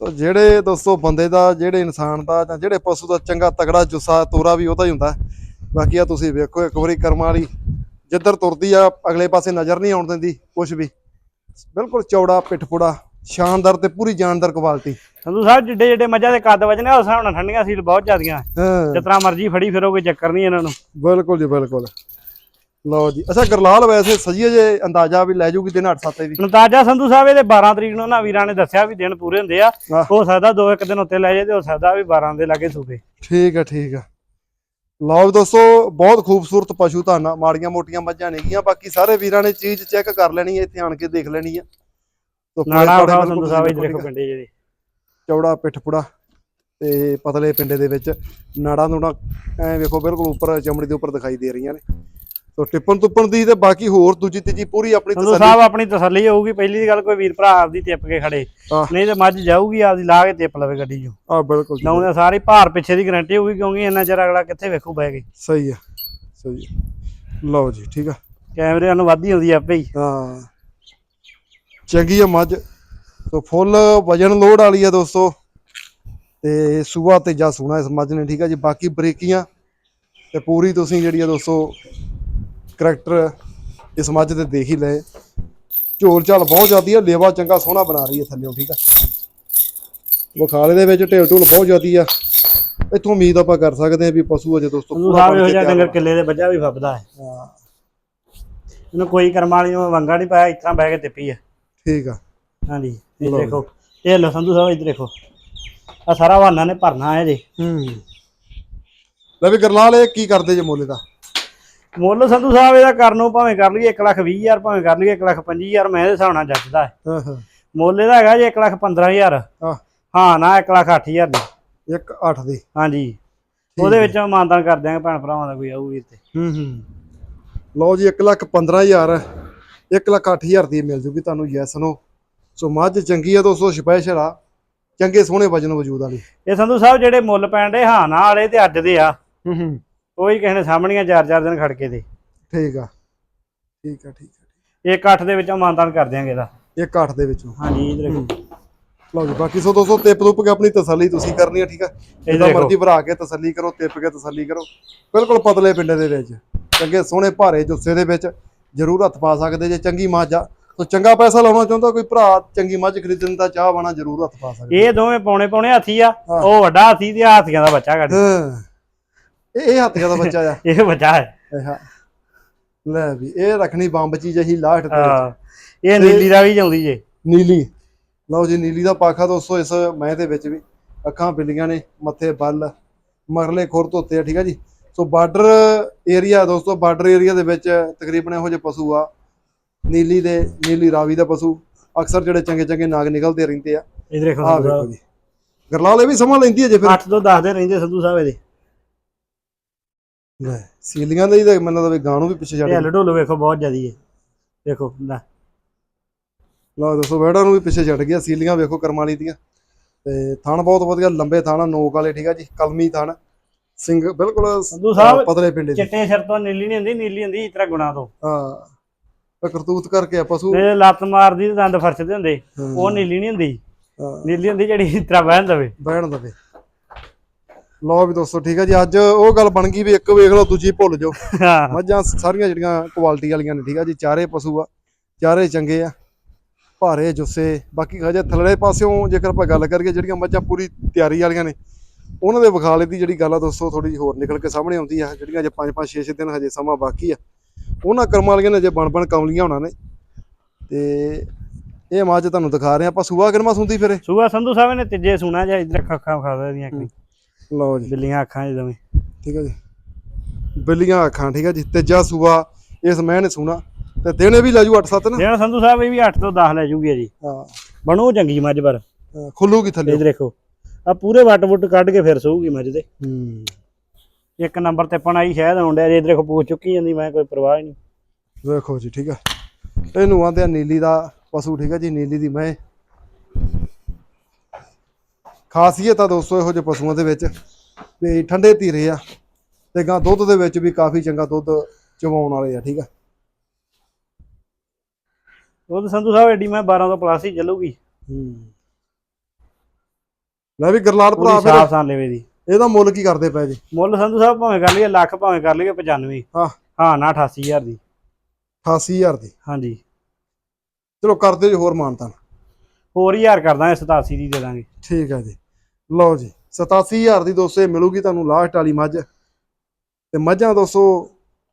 ਸੋ ਜਿਹੜੇ ਦੋਸਤੋ ਬੰਦੇ ਦਾ ਜਿਹੜੇ ਇਨਸਾਨ ਦਾ ਜਾਂ ਜਿਹੜੇ ਪਸ਼ੂ ਦਾ ਚੰਗਾ ਤਗੜਾ ਜੁੱਸਾ ਤੋਰਾ ਵੀ ਉਹਦਾ ਹੀ ਹੁੰਦਾ। ਬਾਕੀ ਆ ਤੁਸੀਂ ਵੇਖੋ ਇੱਕ ਵਾਰੀ ਕਰਮਾਂ ਵਾਲੀ ਜਿੱਧਰ ਤੁਰਦੀ ਆ ਅਗਲੇ ਪਾਸੇ ਨਜ਼ਰ ਨਹੀਂ ਆਉਣ ਦਿੰਦੀ ਕੁਝ ਵੀ। ਬਿਲਕੁਲ ਚੌੜਾ ਪਿੱਠਪੁੜਾ ਸ਼ਾਨਦਾਰ ਤੇ ਪੂਰੀ ਜਾਨਦਾਰ ਕੁਆਲਿਟੀ। ਸੰਧੂ ਸਾਹਿਬ ਜਿੱਡੇ ਜਿੱਡੇ ਮੱਝਾਂ ਦੇ ਕੱਦ ਵਜਨੇ ਉਸ ਹਿਸਾਬ ਨਾਲ ਠੰਡੀਆਂ ਸੀਲ ਬਹੁਤ ਜ਼ਿਆਦੀਆਂ। ਤਰ੍ਹਾਂ ਮਰਜ਼ੀ ਫੜੀ ਫਿਰੋ ਕੋਈ ਚੱਕਰ ਨਹੀਂ ਇਹਨਾਂ ਨੂੰ। ਬਿਲਕੁਲ ਜੀ ਬਿਲਕੁਲ। ਲਓ ਜੀ। ਅੱਛਾ ਗਰਲਾਲ ਵੈਸੇ ਸਜੀਏ ਜੇ ਅੰਦਾਜ਼ਾ ਵੀ ਲੈ ਜੂਗੀ ਦਿਨ 8-7 ਵੀ ਨਤਾਜਾ ਸੰਧੂ ਸਾਹਿਬ ਇਹਦੇ 12 ਤਰੀਕ ਨੂੰ ਨਾ ਵੀਰਾਂ ਨੇ ਦੱਸਿਆ ਵੀ ਦਿਨ ਪੂਰੇ ਹੁੰਦੇ ਆ। ਹੋ। ਸਕਦਾ ਦੋ ਇੱਕ ਦਿਨ ਉੱਤੇ ਲੈ ਜਾਏ ਤੇ ਹੋ ਸਕਦਾ ਵੀ 12 ਦੇ ਲਾਗੇ ਸੂਬੇ ਠੀਕ ਹੈ ਠੀਕ ਹੈ ਲਓ ਦੋਸਤੋ ਬਹੁਤ ਖੂਬਸੂਰਤ ਪਸ਼ੂ ਧਾਨਾ ਮਾੜੀਆਂ ਮੋਟੀਆਂ ਮੱਝਾਂ ਨੇਗੀਆਂ ਬਾਕੀ ਸਾਰੇ ਵੀਰਾਂ ਨੇ ਚੀਜ਼ ਚੈੱਕ ਕਰ ਲੈਣੀ ਹੈ ਇੱਥੇ ਆਣ ਕੇ ਦੇਖ ਲੈਣੀ ਆ। ਚੌੜੇ ਉਠਾਓ ਸੰਧੂ ਸਾਹਿਬ ਆ। ਦੇਖੋ ਪਿੰਡੇ ਜਿਹੇ। ਚੌੜਾ ਪਿੱਠਪੁੜਾ ਤੇ ਪਤਲੇ ਪਿੰਡੇ ਦੇ ਵਿੱਚ ਨਾੜਾਂ ਨੂੜਾਂ ਐ ਵੇਖੋ ਬਿਲਕੁਲ ਉੱਪਰ ਚਮੜੀ ਦੇ ਉੱਪਰ ਦਿਖਾਈ ਦੇ ਰਹੀਆਂ ਨੇ। ਤੋ ਟਿੱਪਣ ਤੁੱਪਣ ਦੀ ਤੇ ਬਾਕੀ ਹੋਰ ਦੂਜੀ ਤੀਜੀ ਪੂਰੀ ਆਪਣੀ ਤਸੱਲੀ ਸਾਹਿਬ ਆਪਣੀ ਤਸੱਲੀ ਹੋਊਗੀ ਪਹਿਲੀ ਗੱਲ ਕੋਈ ਵੀਰ ਭਰਾ ਆਪਦੀ ਟਿੱਪ ਕੇ ਖੜੇ। ਨਹੀਂ ਤੇ ਮੱਝ ਜਾਊਗੀ ਆਪਦੀ ਲਾ ਕੇ ਟਿੱਪ ਲਵੇ ਗੱਡੀ 'ਚੋਂ। ਆ ਬਿਲਕੁਲ ਜੀ, ਲਾਉਂਦੇ ਸਾਰੀ ਭਾਰ ਪਿੱਛੇ ਦੀ ਗਾਰੰਟੀ ਹੋਊਗੀ ਕਿਉਂਕਿ ਇੰਨਾ ਚਿਰ ਅਗਲਾ ਕਿੱਥੇ ਵੇਖੂ ਬਹਿ ਕੇ। ਸਹੀ ਹੈ ਸਹੀ ਲਓ ਜੀ ਠੀਕ ਆ। ਕੈਮਰਿਆਂ ਨੂੰ ਵੱਧ ਹੀ ਆਉਂਦੀ ਆਪੇ ਹੀ। ਹਾਂ। ਚੰਗੀ ਆ ਮੱਝ। ਸੋ ਫੁੱਲ ਵਜਨ ਲੋਡ ਵਾਲੀ ਆ ਦੋਸਤੋ। ਤੇ ਸੂਆ ਤੇ ਜਾ ਸੋਹਣਾ ਇਸ ਮੱਝ ਨੇ ਠੀਕ ਆ ਜੀ। ਬਾਕੀ ਬਰੀਕੀਆਂ ਤੇ ਪੂਰੀ ਤੁਸੀਂ ਜਿਹੜੀ ਆ ਦੋਸਤੋ ਕਰੈਕਟਰ ਇਸ ਮੱਝ ਦੇ ਦੇਖ ਹੀ ਲਏ। ਝੋਲ ਝਾਲ ਬਹੁਤ ਜ਼ਿਆਦੀ ਆ ਲੇਵਾ ਚੰਗਾ ਸੋਹਣਾ ਬਣਾ ਰਹੀ ਹੈ ਥੱਲੇੋਂ ਠੀਕ ਆ। ਬਖਾਲੇ ਦੇ ਵਿੱਚ ਢੇਲ ਢੂਲ ਬਹੁਤ ਜ਼ਿਆਦੀ ਆ। ਇੱਥੋਂ ਉਮੀਦ ਆਪਾਂ ਕਰ ਸਕਦੇ ਹਾਂ ਵੀ ਪਸ਼ੂ ਅਜੇ ਦੋਸਤੋ ਪੂਰਾ ਜਿਹਾ ਤਿਆਰ ਡੰਗਰ ਕਿੱਲੇ ਦੇ ਬੱਜਾ ਵੀ ਫੱਬਦਾ ਹੈ। ਹਾਂ। ਇਹਨੂੰ ਕੋਈ ਕਰਮ ਵਾਲੀ ਨੂੰ ਵੰਗਾ ਨਹੀਂ ਪਾਇਆ ਤਰ੍ਹਾਂ ਬਹਿ ਕੇ ਟਿੱਪੀ ਹੈ ਠੀਕ ਆ। ਹਾਂਜੀ ਇਹ ਜੀ। ਦੇਖੋ ਇਹ ਲੋ ਸੰਧੂ ਸਾਹਿਬ ਇੱਧਰ ਦੇਖੋ। ਆ ਸਾਰਾ ਵਾਹਨਾ ਨੇ ਭਰਨਾ ਹੈ ਜੀ ਹੂੰ। ਲੈ ਵੀ ਗਰਲਾਲ ਇਹ ਕੀ ਕਰਦੇ ਜੇ ਮੁੱਲ ਦਾ ਮੁੱਲ ਸੰਧੂ ਸਾਹਿਬ ਇਹਦਾ ਕਰਨੋਂ ਭਾਵੇਂ ਕਰ ਲਈਏ 1 ਲੱਖ 20 ਹਜ਼ਾਰ ਭਾਵੇਂ ਕਰ ਲਈਏ 1 ਲੱਖ 25 ਹਜ਼ਾਰ ਮੈਂ ਇਹਦੇ ਹਿਸਾਬ ਨਾਲ ਜੱਜਦਾ ਹੈ। ਹਾਂ ਹਾਂ। ਮੁੱਲ ਇਹਦਾ ਹੈਗਾ ਜੀ 1 ਲੱਖ 15 ਹਜ਼ਾਰ। ਹਾਂ। ਹਾਂ ਨਾ 1 ਲੱਖ 8 ਹਜ਼ਾਰ ਦੀ। ਇੱਕ 8 ਦੀ। ਹਾਂਜੀ। ਉਹਦੇ ਵਿੱਚੋਂ ਮਾਨਦਾਨ ਕਰ ਦਿਆਂਗੇ ਭੈਣ ਭਰਾਵਾਂ ਦਾ ਕੋਈ ਆਊ ਵੀਰ ਤੇ ਹੂੰ ਹੂੰ। ਲਓ ਜੀ 1 ਲੱਖ 15000 1 ਲੱਖ 8000 ਦੀ ਮਿਲ ਜੂਗੀ ਤੁਹਾਨੂੰ ਯੈਸ ਨੋ ਸੋ ਮੱਝ ਚੰਗੀ ਆ ਦੋਸਤੋ ਸਪੈਸ਼ਲ ਆ। ਚੰਗੇ ਸੋਹਣੇ ਵਜਨ ਵਜੂਦ ਵਾਲੀ ਇਹ ਸੰਧੂ ਸਾਹਿਬ ਜਿਹੜੇ ਮੁੱਲ ਪੈਣ ਦੇ ਹਾਂ ਨਾ ਵਾਲੇ ਤੇ ਅੱਜ ਦੇ ਆ। ਹੂੰ ਹੂੰ। ਕੋਈ ਕਿਸੇ ਨੇ ਸਾਹਮਣੀਆਂ ਚਾਰ ਚਾਰ ਦਿਨ ਖੜ ਕੇ ਦੇ। ਠੀਕ ਆ। ਠੀਕ ਆ ਠੀਕ ਆ ਇੱਕ 8 ਦੇ ਵਿੱਚੋਂ ਮਾਨਦਾਨ ਕਰ ਦਿਆਂਗੇ ਇਹਦਾ। ਇੱਕ 8 ਦੇ ਵਿੱਚੋਂ। ਹਾਂਜੀ ਇਧਰ ਦੇਖੋ। ਲਓ ਜੀ ਬਾਕੀ ਸੋ ਦੋਸਤੋ ਤਿਪ ਤੁਪ ਕੇ ਆਪਣੀ ਤਸੱਲੀ ਤੁਸੀਂ ਕਰਨੀ ਆ ਠੀਕ ਆ? ਜਿੱਦਾਂ। ਮਰਜ਼ੀ ਭਰਾ ਕੇ ਤਸੱਲੀ ਕਰੋ ਤਿਪ ਕੇ ਤਸੱਲੀ ਕਰੋ। ਬਿਲਕੁਲ ਪਤਲੇ ਪਿੰਡੇ ਦੇ ਵਿੱਚ। ਚੰਗੇ ਸੋਹਣੇ ਭਾਰੇ ਜੁੱਸੇ ਦੇ ਵਿੱਚ ਜ਼ਰੂਰ ਹੱਥ ਪਾ ਸਕਦੇ ਜੇ ਚੰਗੀ ਮੱਝ ਆ। ਤੋ ਚੰਗਾ ਪੈਸਾ ਲਾਉਣਾ ਚਾਹੁੰਦਾ ਕੋਈ ਭਰਾ ਚੰਗੀ ਮੱਝ ਖਰੀਦਣ ਦਾ ਚਾਹ ਬਣਾ ਜ਼ਰੂਰ ਹੱਥ ਪਾ ਸਕਦਾ। ਇਹ ਦੋਵੇਂ ਪੌਣੇ ਪੌਣੇ ਹਾਥੀ ਆ। ਉਹ ਵੱਡਾ ਹਾਥੀ ਤੇ ਹਾਥੀਆਂ ਦਾ ਬੱਚਾ ਕੱਢ। ਇਹ ਇਹ ਹੱਥ ਦਾ ਬੱਚਾ ਆ। ਇਹ ਬੱਚਾ ਹੈ। ਲੈ ਵੀ ਇਹ ਰੱਖਣੀ ਬੰਬ ਚੀਜ਼ ਅਹੀ ਲਾਸਟ ਤੇ। ਇਹ ਨੀਲੀ ਦਾ ਵੀ ਜਾਂਦੀ ਜੇ। ਨੀਲੀ। ਲਓ ਜੀ ਨੀਲੀ ਦਾ ਪਾਖਾ ਦੋਸਤੋ ਇਸ ਮੈਂ ਦੇ ਵਿੱਚ ਵੀ ਅੱਖਾਂ ਬਿੱਲੀਆਂ ਨੇ ਮੱਥੇ ਬੱਲ ਮਰਲੇ ਖੁਰ ਧੋਤੇ ਆ ਠੀਕ ਆ ਜੀ? ਸੋ ਬਾਰਡਰ ਏਰੀਆ ਦੋਸਤੋ ਬਾਰਡਰ ਏਰੀਆ ਦੇ ਵਿੱਚ ਤਕਰੀਬਨ ਇਹੋ ਜਿਹੇ ਪਸ਼ੂ ਆ। ਨੀਲੀ ਦੇ ਨੀਲੀ ਰਾਵੀ ਦਾ ਪਸ਼ੂ। ਅਕਸਰ ਜਿਹੜੇ ਚੰਗੇ ਚੰਗੇ ਨਾਗ ਨਿਕਲਦੇ ਰਹਿੰਦੇ ਆ। ਇਹ ਦੇਖੋ ਜੀ। ਗਰਲਾਲ ਇਹ ਵੀ ਸਮਾਂ ਲੈਂਦੀ ਹੈ ਜੇ ਫਿਰ? 8 ਤੋਂ 10 ਦੇ ਰਹਿੰਦੇ ਸੰਧੂ ਸਾਹਿਬ ਇਹਦੇ। ਲੈ, ਸੀਲੀਆਂ ਦਾ ਹੀ ਤਾਂ ਮੈਨੂੰ ਲੱਗਦਾ ਵੀ ਗਾਂ ਨੂੰ ਵੀ ਪਿੱਛੇ ਛੱਡ ਹਲ ਢੋਲ ਵੇਖੋ ਬਹੁਤ ਜ਼ਿਆਦੀ ਹੈ। ਦੇਖੋ ਲੈ। ਲਓ ਦੋਸਤੋ ਬੈੜਾ ਨੂੰ ਵੀ ਪਿੱਛੇ ਛੱਡ ਗਿਆ ਸੀਲੀਆਂ ਵੇਖੋ ਕਰਮਾਲੀ ਦੀਆਂ। ਤੇ ਥਣ ਬਹੁਤ ਵਧੀਆ ਲੰਬੇ ਥਣ ਨੋਕ ਵਾਲੇ ਠੀਕ ਆ ਜੀ ਕਲਮੀ ਥਣ। ਸਿੰਘ ਬਿਲਕੁਲ ਸੰਧੂ ਸਾਹਿਬ ਪਤਲੇ ਪਿੰਡੇ ਦੇ ਚਿੱਟੇ ਸਿਰ ਤੋਂ ਨੀਲੀ ਨਹੀਂ ਹੁੰਦੀ ਨੀਲੀ ਹੁੰਦੀ ਇਸ ਤਰ੍ਹਾਂ ਗੁਣਾ ਤੋਂ। ਹਾਂ ਤੇ ਕਰਤੂਤ ਕਰਕੇ ਆ ਪਸ਼ੂ। ਤੇ ਲੱਤ ਮਾਰਦੀ ਤੇ ਦੰਦ ਫਰਚਦੇ ਹੁੰਦੇ ਉਹ ਨੀਲੀ ਨਹੀਂ ਹੁੰਦੀ। ਨੀਲੀ ਹੁੰਦੀ ਜਿਹੜੀ ਇਸ ਤਰ੍ਹਾਂ ਬਹਿਣ ਦਵੇ। ਬਹਿਣ ਦਵੇ। ਲਓ ਵੀ ਦੋਸਤੋ ਠੀਕ ਆ ਜੀ ਅੱਜ ਉਹ ਗੱਲ ਬਣ ਗਈ ਵੀ ਇੱਕ ਵੇਖ ਲਓ ਦੂਜੀ ਭੁੱਲ ਜਾਓ। ਮੱਝਾਂ ਸਾਰੀਆਂ ਜਿਹੜੀਆਂ ਕੁਆਲਿਟੀ ਵਾਲੀਆਂ ਨੇ ਠੀਕ ਆ ਜੀ ਚਾਰੇ ਪਸ਼ੂ ਆ ਚਾਰੇ ਚੰਗੇ ਆ ਭਾਰੇ ਜੁੱਸੇ ਬਾਕੀ ਹਜੇ ਥੱਲੜੇ ਪਾਸਿਓਂ ਜੇਕਰ ਆਪਾਂ ਗੱਲ ਕਰੀਏ ਜਿਹੜੀਆਂ ਮੱਝਾਂ ਪੂਰੀ ਤਿਆਰੀ ਵਾਲੀਆਂ ਨੇ ਉਹਨਾਂ ਦੇ ਵਿਖਾਲੇ ਦੀ ਜਿਹੜੀ ਗੱਲ ਆ ਦੋਸਤੋ ਥੋੜੀ ਜਿਹੀ ਹੋਰ ਨਿਕਲ ਕੇ ਸਾਹਮਣੇ ਆਉਂਦੀ ਆ ਜਿਹੜੀਆਂ ਜੇ 5 5 6 6 ਦਿਨ ਹਜੇ ਸਮਾਂ ਬਾਕੀ ਆ। ਉਹਨਾਂ ਕਰਮਾਂ ਵਾਲੀਆਂ ਨੇ ਜੇ ਬਣ ਬਣ ਕਮਲੀਆਂ ਹੋਣਾ ਨੇ ਤੇ ਇਹ ਮੱਝ ਤੁਹਾਨੂੰ ਦਿਖਾ ਰਹੇ ਆਪਾਂ ਸੂਆ ਕਿਨਮਾ ਸੁੰਦੀ ਫਿਰੇ? ਸੂਆ ਸੰਧੂ ਸਾਹਿਬ ਨੇ ਤੀਜੇ ਸੁਣਾ ਜਾਂ ਇਧਰ ਅੱਖਾਂ ਖਾਦਾ ਦੀਆਂ ਅੱਖਾਂ ਲਓ ਜੀ। ਬਿੱਲੀਆਂ ਅੱਖਾਂ ਜਿਵੇਂ ਠੀਕ ਹੈ ਜੀ। ਬਿੱਲੀਆਂ ਅੱਖਾਂ ਠੀਕ ਹੈ ਜੀ। ਤੀਜਾ ਸੂਆ ਇਸ ਮੈਂ ਨੇ ਸੁਣਾ। ਤੇ ਦਿਨੇ ਵੀ ਲੈ ਜੂ 8-7 ਨਾ। ਜਿਹੜਾ ਸੰਧੂ ਸਾਹਿਬ ਇਹ ਵੀ 8 ਤੋਂ 10 ਲੈ ਜੂਗੀ ਜੀ ਹਾਂ। ਬਣੂ ਚੰਗੀ ਮੱਝ ਪਰ। ਖੁੱਲੂਗੀ ਥੱਲੇ। ਇਹ ਦੇਖੋ ਆ ਪੂਰੇ ਵੱਟ ਵੁੱਟ ਕੱਢ ਕੇ ਫਿਰ ਸੂਗੀ ਮੱਝ ਦੇ ਹੂੰ। ਇੱਕ ਨੰਬਰ ਤੇ ਪਣ ਆਈ ਸ਼ਾਇਦ ਆਉਂਦਿਆ ਜੇ ਦੇਖੋ ਪੂਛ ਚੁੱਕੀ ਜਾਂਦੀ ਮੈਂ ਕੋਈ ਪਰਵਾਹ ਹੀ ਨਹੀਂ। ਵੇਖੋ ਜੀ ਠੀਕ ਹੈ ਇਹਨੂੰ ਆਂਦੇ ਆ ਨੀਲੀ ਦਾ ਪਸ਼ੂ ਠੀਕ ਹੈ ਜੀ ਨੀਲੀ ਦੀ ਮੈਂ। ਖਾਸੀਅਤ ਆ ਦੋਸਤੋ ਇਹੋ ਜਿਹੇ ਪਸ਼ੂਆਂ ਦੇ ਵਿੱਚ। ਵੀ ਠੰਡੇ ਧੀਰੇ ਆ ਤੇ ਗਾਂ ਦੁੱਧ ਦੇ ਵਿੱਚ ਵੀ ਕਾਫੀ ਚੰਗਾ ਦੁੱਧ ਚਵਾਉਣ ਵਾਲੇ ਆ ਠੀਕ ਆ? ਤਾਂ ਸੰਧੂ ਸਾਹਿਬ ਐਡੀ ਮੈਂ 12 ਤੋਂ ਪਲੱਸ ਹੀ ਚੱਲੂਗੀ। ਹੂੰ। ਲੈ ਵੀ ਗਰਲਾਲ ਭਰਾ ਫਿਰ ਸਾਫ਼ ਸਾਨ ਲੈਵੇ ਦੀ ਇਹਦਾ ਮੁੱਲ ਕੀ ਕਰਦੇ ਪਏ ਜੀ? ਮੁੱਲ ਸੰਧੂ ਸਾਹਿਬ ਭਾਵੇਂ ਕਰ ਲਈਏ ਲੱਖ ਭਾਵੇਂ ਕਰ ਲਈਏ 95 ਹਾਂ। ਹਾਂ ਨਾ 88000 ਦੀ। 88000 ਦੀ। ਹਾਂਜੀ। ਚਲੋ ਕਰਦੇ ਜੀ ਹੋਰ ਮਾਨਤਾ ਹੋਰ ਹੀ ਹਜ਼ਾਰ ਕਰਦਾਂਗੇ 87 ਦੀ ਦੇ ਦਾਂਗੇ। ਠੀਕ ਹੈ ਜੀ। ਲਓ ਜੀ 87000 ਦੀ ਦੋਸਤੋ ਇਹ ਮਿਲੂਗੀ ਤੁਹਾਨੂੰ ਲਾਸਟ ਵਾਲੀ ਮੱਝ। ਤੇ ਮੱਝਾਂ ਦੋਸਤੋ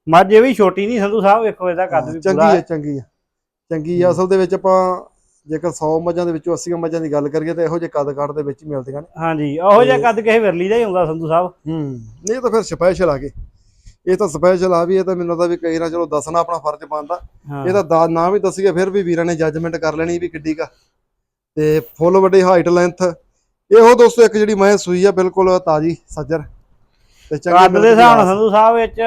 ਮੱਝ ਇਹ ਵੀ ਛੋਟੀ ਨਹੀਂ ਸੰਧੂ ਸਾਹਿਬ ਵੇਖੋ ਇਹਦਾ ਕੱਦ ਵੀ ਚੰਗੀ ਹੈ ਚੰਗੀ ਹੈ। ਚੰਗੀ ਹੈ ਅਸਲ ਦੇ ਵਿੱਚ ਆਪਾਂ ਜੇਕਰ 100 ਮੱਝਾਂ ਦੇ ਵਿੱਚੋਂ 80 ਮੱਝਾਂ ਦੀ ਗੱਲ ਕਰੀਏ ਤਾਂ ਇਹੋ ਜਿਹੇ ਕੱਦ ਕਾਠ ਦੇ ਵਿੱਚ ਹੀ ਮਿਲਦੀਆਂ ਨੇ। ਹਾਂਜੀ ਉਹੋ ਜਿਹਾ ਕੱਦ ਕਿਸੇ ਵਿਰਲੀ ਦਾ ਹੀ ਹੁੰਦਾ ਸੰਧੂ ਸਾਹਿਬ। ਹੂੰ ਨਹੀਂ ਤਾਂ ਫਿਰ ਸਪੈਸ਼ਲ ਆ ਗਏ ਇਹ ਤਾਂ ਸਪੈਸ਼ਲ ਆ ਵੀ ਇਹ ਤਾਂ ਮੈਨੂੰ ਲੱਗਦਾ ਵੀ ਕਈ ਨਾ ਚਲੋ ਦੱਸਣਾ ਆਪਣਾ ਫਰਜ਼ ਬਣਦਾ। ਇਹ ਤਾਂ ਦਾ ਨਾਂ ਵੀ ਦੱਸੀਏ ਫਿਰ ਵੀ ਵੀਰਾਂ ਨੇ ਜੱਜਮੈਂਟ ਕਰ ਲੈਣੀ ਵੀ ਕਿੱਡੀ ਕਾ ਤੇ ਫੁੱਲ ਵੱਡੀ ਹਾਈਟ ਲੈਂਥ ਇਹੋ ਦੋਸਤੋ ਇੱਕ ਜਿਹੜੀ ਮੈਂ ਸੂਈ ਆ ਬਿਲਕੁਲ ਤਾਜੀ ਸੱਜਰ। ਤੇ ਚੰਗੀ ਕੱਦ ਦੇ ਹਿਸਾਬ ਨਾਲ। ਸੰਧੂ ਸਾਹਿਬ ਵਿੱਚ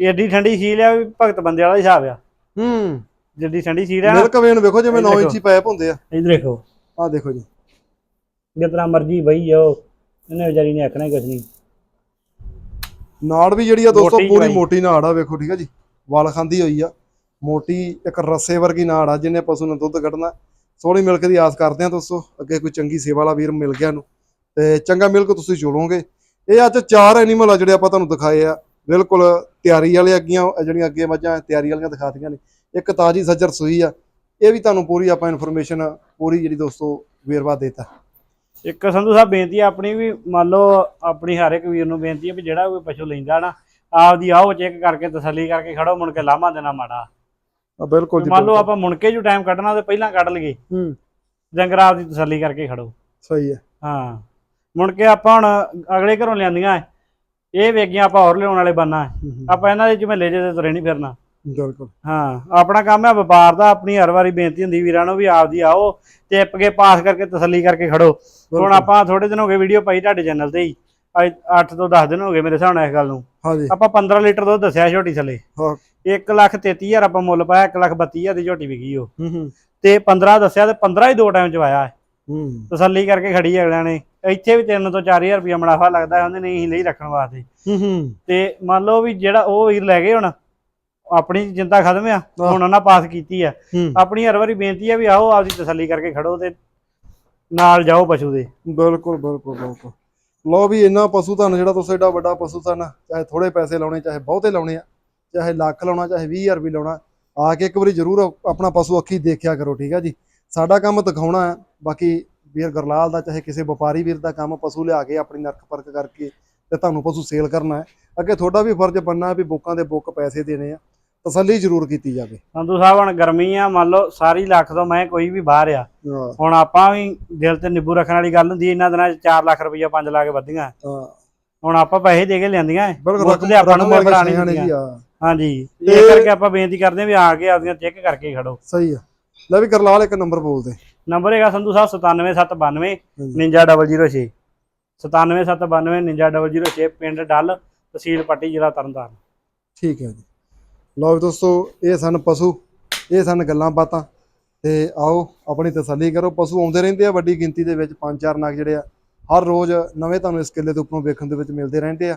ਏਡੀ ਠੰਡੀ ਸੀਲ ਆ ਵੀ ਭਗਤ ਬੰਦੇ ਵਾਲਾ ਹਿਸਾਬ ਆ। ਹੂੰ। ਜਿੱਡੀ ਠੰਡੀ ਸੀਲ ਆ ਮਿਲਕ ਵੇਨ ਵੇਖੋ ਜਿਵੇਂ ਇਹ 9 ਦੇਖੋ। ਇੰਚੀ ਪਾਇਪ ਹੁੰਦੇ ਆ। ਇਧਰ ਦੇਖੋ। ਆਹ ਦੇਖੋ ਜੀ। ਜਿਤਨਾ ਮਰਜ਼ੀ ਬਈ ਜਾਓ। ਇਹਨੇ ਵਿਚਾਰੀ ਨੇ ਆਖਣਾ ਕੁਛ ਨਹੀਂ। ਨਾੜ ਵੀ ਜਿਹੜੀ ਆ ਦੋਸਤੋ ਪੂਰੀ। ਮੋਟੀ ਨਾੜ ਆ ਵੇਖੋ ਠੀਕ ਆ ਜੀ। ਵਾਲ ਖਾਂਦੀ ਹੋਈ ਆ। ਮੋਟੀ ਇੱਕ ਰੱਸੇ ਵਰਗੀ ਨਾੜ ਆ ਜਿਹਨੇ ਪਸ਼ੂ ਨੂੰ ਦੁੱਧ ਕੱਢਣਾ। ਸੋਹਣੀ ਮਿਲਕ ਦੀ ਆਸ ਕਰਦੇ ਆ ਦੋਸਤੋ, ਅੱਗੇ ਕੋਈ ਚੰਗੀ ਸੇਵਾ ਵਾਲਾ ਵੀਰ ਮਿਲ ਗਿਆ ਨੂੰ ਤੇ ਚੰਗਾ ਮਿਲਕ ਤੁਸੀਂ ਚੋਲੋਗੇ ਇਹ ਅੱਜ ਚਾਰ ਐਨੀਮਲ ਆ ਜਿਹੜੇ ਆਪਾਂ ਤੁਹਾਨੂੰ ਦਿਖਾਏ ਆ। ਬਿਲਕੁਲ ਤਿਆਰੀ ਵਾਲੇ ਅੱਗੀਆਂ ਜਿਹੜੀਆਂ ਅੱਗੇ ਮੱਝਾਂ ਤਿਆਰੀ ਵਾਲੀਆਂ ਦਿਖਾਤੀਆਂ ਨੇ। ਇੱਕ ਤਾਜੀ ਸੱਜਰ ਸੂਈ ਆ। ਇਹ ਵੀ ਤੁਹਾਨੂੰ ਪੂਰੀ ਆਪਾਂ ਇਨਫੋਰਮੇਸ਼ਨ ਪੂਰੀ ਜਿਹੜੀ ਦੋਸਤੋ ਵੇਰਵਾ ਦੇਤਾ। ਇੱਕ ਸੰਧੂ ਸਾਹਿਬ, ਬੇਨਤੀ ਆਪਣੀ ਵੀ, ਮੰਨ ਲਓ ਆਪਣੀ ਹਰ ਇੱਕ ਵੀਰ ਨੂੰ ਬੇਨਤੀ ਹੈ ਵੀ ਜਿਹੜਾ ਕੋਈ ਪਸ਼ੂ ਲੈਂਦਾ ਨਾ, ਆਪਦੀ ਆਓ ਚੈੱਕ ਕਰਕੇ ਤਸੱਲੀ ਕਰਕੇ ਖੜੋ, ਮੁੜ ਕੇ ਲਾਮਾ ਦੇਣਾ ਮਾੜਾ। ਬਿਲਕੁਲ ਜੀ ਮੰਨ ਲਓ। ਆਪਾਂ ਮੁੜ ਕੇ ਜੋ ਟਾਈਮ ਕੱਢਣਾ ਤੇ ਪਹਿਲਾਂ ਕੱਢ ਲਈਏ। ਹੂੰ। ਡੰਗਰ ਆਪਦੀ ਤਸੱਲੀ ਕਰਕੇ ਖੜੋ। ਸਹੀ ਹੈ। ਹਾਂ। ਮੁੜ ਕੇ ਆਪਾਂ ਹੁਣ ਅਗਲੇ ਘਰੋਂ ਲਿਆਂਦੀਆਂ। ਇਹ ਵੇਗੀਆਂ ਆਪਾਂ ਹੋਰ ਲਿਆਉਣ ਵਾਲੇ ਬੰਨਾ ਆਪਾਂ ਇਹਨਾਂ ਦੇ ਝਮੇਲੇ ਜੇ ਤੇ ਤੁਰੇ ਨਹੀਂ ਫਿਰਨਾ। ਬਿਲਕੁਲ। ਹਾਂ ਆਪਣਾ ਕੰਮ ਹੈ ਵਪਾਰ ਦਾ ਆਪਣੀ ਹਰ ਵਾਰੀ ਬੇਨਤੀ ਹੁੰਦੀ ਵੀਰਾਂ ਨੂੰ ਵੀ ਆਪਦੀ ਆਓ ਟਿੱਪ ਕੇ ਪਾਸ ਕਰਕੇ ਤਸੱਲੀ ਕਰਕੇ ਖੜੋ। ਹੁਣ। ਆਪਾਂ ਥੋੜੇ ਦਿਨ ਹੋ ਗਏ ਵੀਡੀਓ ਪਾਈ ਤੁਹਾਡੇ ਚੈਨਲ ਤੇ ਹੀ। ਅੱਜ 8 ਤੋਂ 10 ਦਿਨ ਹੋ ਗਏ ਮੇਰੇ ਹਿਸਾਬ ਨਾਲ ਇਸ ਗੱਲ ਨੂੰ। ਹਾਂਜੀ। ਆਪਾਂ 15 ਲੀਟਰ ਦੁੱਧ ਦੱਸਿਆ ਝੋਟੀ ਥੱਲੇ। 1 ਲੱਖ 33000 ਆਪਾਂ ਮੁੱਲ ਪਾਇਆ 1 ਲੱਖ 32000 ਦੀ ਝੋਟੀ ਵਿਕੀ ਉਹ। ਹੂੰ ਹੂੰ। ਤੇ 15 ਦੱਸਿਆ ਤੇ 15 ਹੀ ਦੋ ਟਾਈਮ ਚ ਵਾਇਆ। ਹੂੰ। ਤਸੱਲੀ ਕਰਕੇ ਖੜੀ ਹੈ ਅਗਲਿਆਂ ਨੇ। ਇੱਥੇ ਵੀ 3 ਤੋਂ 4000 ਰੁਪਇਆ ਮੁਨਾਫਾ ਲੱਗਦਾ ਉਹਨੇ ਨਹੀਂ ਨਹੀਂ ਰੱਖਣ ਵਾਸਤੇ। ਹੂੰ ਹੂੰ। ਤੇ ਮੰਨ ਲਓ ਵੀ ਜਿਹੜਾ ਉਹ ਵੀਰ ਲੈ ਗਏ ਹੁਣ ਆਪਣੀ ਚਿੰਤਾ ਖਤਮ ਆ ਹੁਣ ਉਹਨਾਂ ਪਾਸ ਕੀਤੀ ਆ। ਹੂੰ। ਆਪਣੀ ਹਰ ਵਾਰੀ ਬੇਨਤੀ ਆ ਵੀ ਆਓ ਆਪਦੀ ਤਸੱਲੀ ਕਰਕੇ ਖੜੋ ਤੇ ਨਾਲ ਜਾਓ ਪਸ਼ੂ ਦੇ। ਬਿਲਕੁਲ ਬਿਲਕੁਲ ਬਿਲਕੁਲ। ਲੋ ਵੀ ਇੰਨਾ ਪਸ਼ੂ ਧਨ ਜਿਹੜਾ ਤੁਸੀਂ ਏਡਾ ਵੱਡਾ ਪਸ਼ੂ ਧਨ ਚਾਹੇ ਥੋੜੇ ਪੈਸੇ ਲਾਉਣੇ ਚਾਹੇ ਬਹੁਤੇ ਲਾਉਣੇ ਆ ਚਾਹੇ ਲੱਖ ਲਾਉਣਾ ਚਾਹੇ 20000 ਵੀ ਲਾਉਣਾ ਆ ਕੇ ਇੱਕ ਵਾਰੀ ਜ਼ਰੂਰ ਆਪਣਾ ਪਸ਼ੂ ਅੱਖੀ ਦੇਖਿਆ ਕਰੋ ਠੀਕ ਆ ਜੀ? ਸਾਡਾ ਕੰਮ ਦਿਖਾਉਣਾ ਹੈ ਬਾਕੀ ਵੀਰ ਗਰਲਾਲ ਦਾ ਚਾਹੇ ਕਿਸੇ ਵਪਾਰੀ ਵੀਰ ਦਾ ਕੰਮ ਪਸ਼ੂ ਲਿਆ ਕੇ ਆਪਣੀ ਨਰਕ ਪਰਖ ਕਰਕੇ ਤੇ ਤੁਹਾਨੂੰ ਪਸ਼ੂ ਸੇਲ ਕਰਨਾ ਹੈ। ਅੱਗੇ ਤੁਹਾਡਾ ਵੀ ਫਰਜ਼ ਬਣਨਾ ਹੈ ਵੀ ਬੁੱਕਾਂ ਦੇ ਬੁੱਕ ਪੈਸੇ ਦੇਣੇ ਆ ਤਸੱਲੀ ਜ਼ਰੂਰ ਕੀਤੀ ਜਾਵੇ। ਸੰਧੂ ਸਾਹਿਬ ਹੁਣ ਗਰਮੀ ਆ ਮੰਨ ਲਓ ਸਾਰੀ ਲੱਖ ਤੋਂ ਮੈਂ ਕੋਈ ਵੀ ਬਾਹਰ ਆ ਹੁਣ ਆਪਾਂ ਵੀ ਦਿਲ ਤੇ ਨਿੱਬੂ ਰੱਖਣ ਵਾਲੀ ਗੱਲ ਹੁੰਦੀ ਇਹਨਾਂ ਦਿਨਾਂ 'ਚ 4 ਲੱਖ ਰੁਪਈਆ 5 ਲਾ ਕੇ ਵਧੀਆਂ। ਹਾਂ। ਹੁਣ ਆਪਾਂ ਪੈਸੇ ਦੇ ਕੇ ਲਿਆਂਦੀਆਂ ਬਿਲਕੁਲ ਆਪਾਂ ਨੂੰ ਹੁੰਦੀਆਂ ਜੀ ਆ ਹਾਂਜੀ। ਤੇ- ਇਹ ਕਰਕੇ ਆਪਾਂ ਬੇਨਤੀ ਕਰਦੇ ਹਾਂ ਵੀ ਆ ਕੇ ਆਪਦੀਆਂ ਚੈੱਕ ਕਰਕੇ ਖੜੋ। ਸਹੀ ਆ। ਲੈ ਵੀ ਗਰਲਾਲ ਇੱਕ ਨੰਬਰ ਬੋਲ ਦੇ। ਨੰਬਰ ਹੈਗਾ ਸੰਧੂ ਸਾਹਿਬ 97792 ਹਾਂਜੀ। 59006 97792 59006 ਪਿੰਡ ਡੱਲ ਤਹਿਸੀਲ ਪੱਟੀ ਜ਼ਿਲ੍ਹਾ ਤਰਨਤਾਰਨ। ਠੀਕ ਹੈ ਜੀ। ਲਓ ਵੀ ਦੋਸਤੋ ਇਹ ਸਨ ਪਸ਼ੂ ਇਹ ਸਨ ਗੱਲਾਂ ਬਾਤਾਂ। ਤੇ ਆਓ ਆਪਣੀ ਤਸੱਲੀ ਕਰੋ। ਪਸ਼ੂ ਆਉਂਦੇ ਰਹਿੰਦੇ ਆ ਵੱਡੀ ਗਿਣਤੀ ਦੇ ਵਿੱਚ ਪੰਜ ਚਾਰ ਨਗ ਜਿਹੜੇ ਆ ਹਰ ਰੋਜ਼ ਨਵੇਂ ਤੁਹਾਨੂੰ ਇਸ ਕਿੱਲੇ ਦੇ ਉੱਪਰੋਂ ਵੇਖਣ ਦੇ ਵਿੱਚ ਮਿਲਦੇ ਰਹਿੰਦੇ ਆ।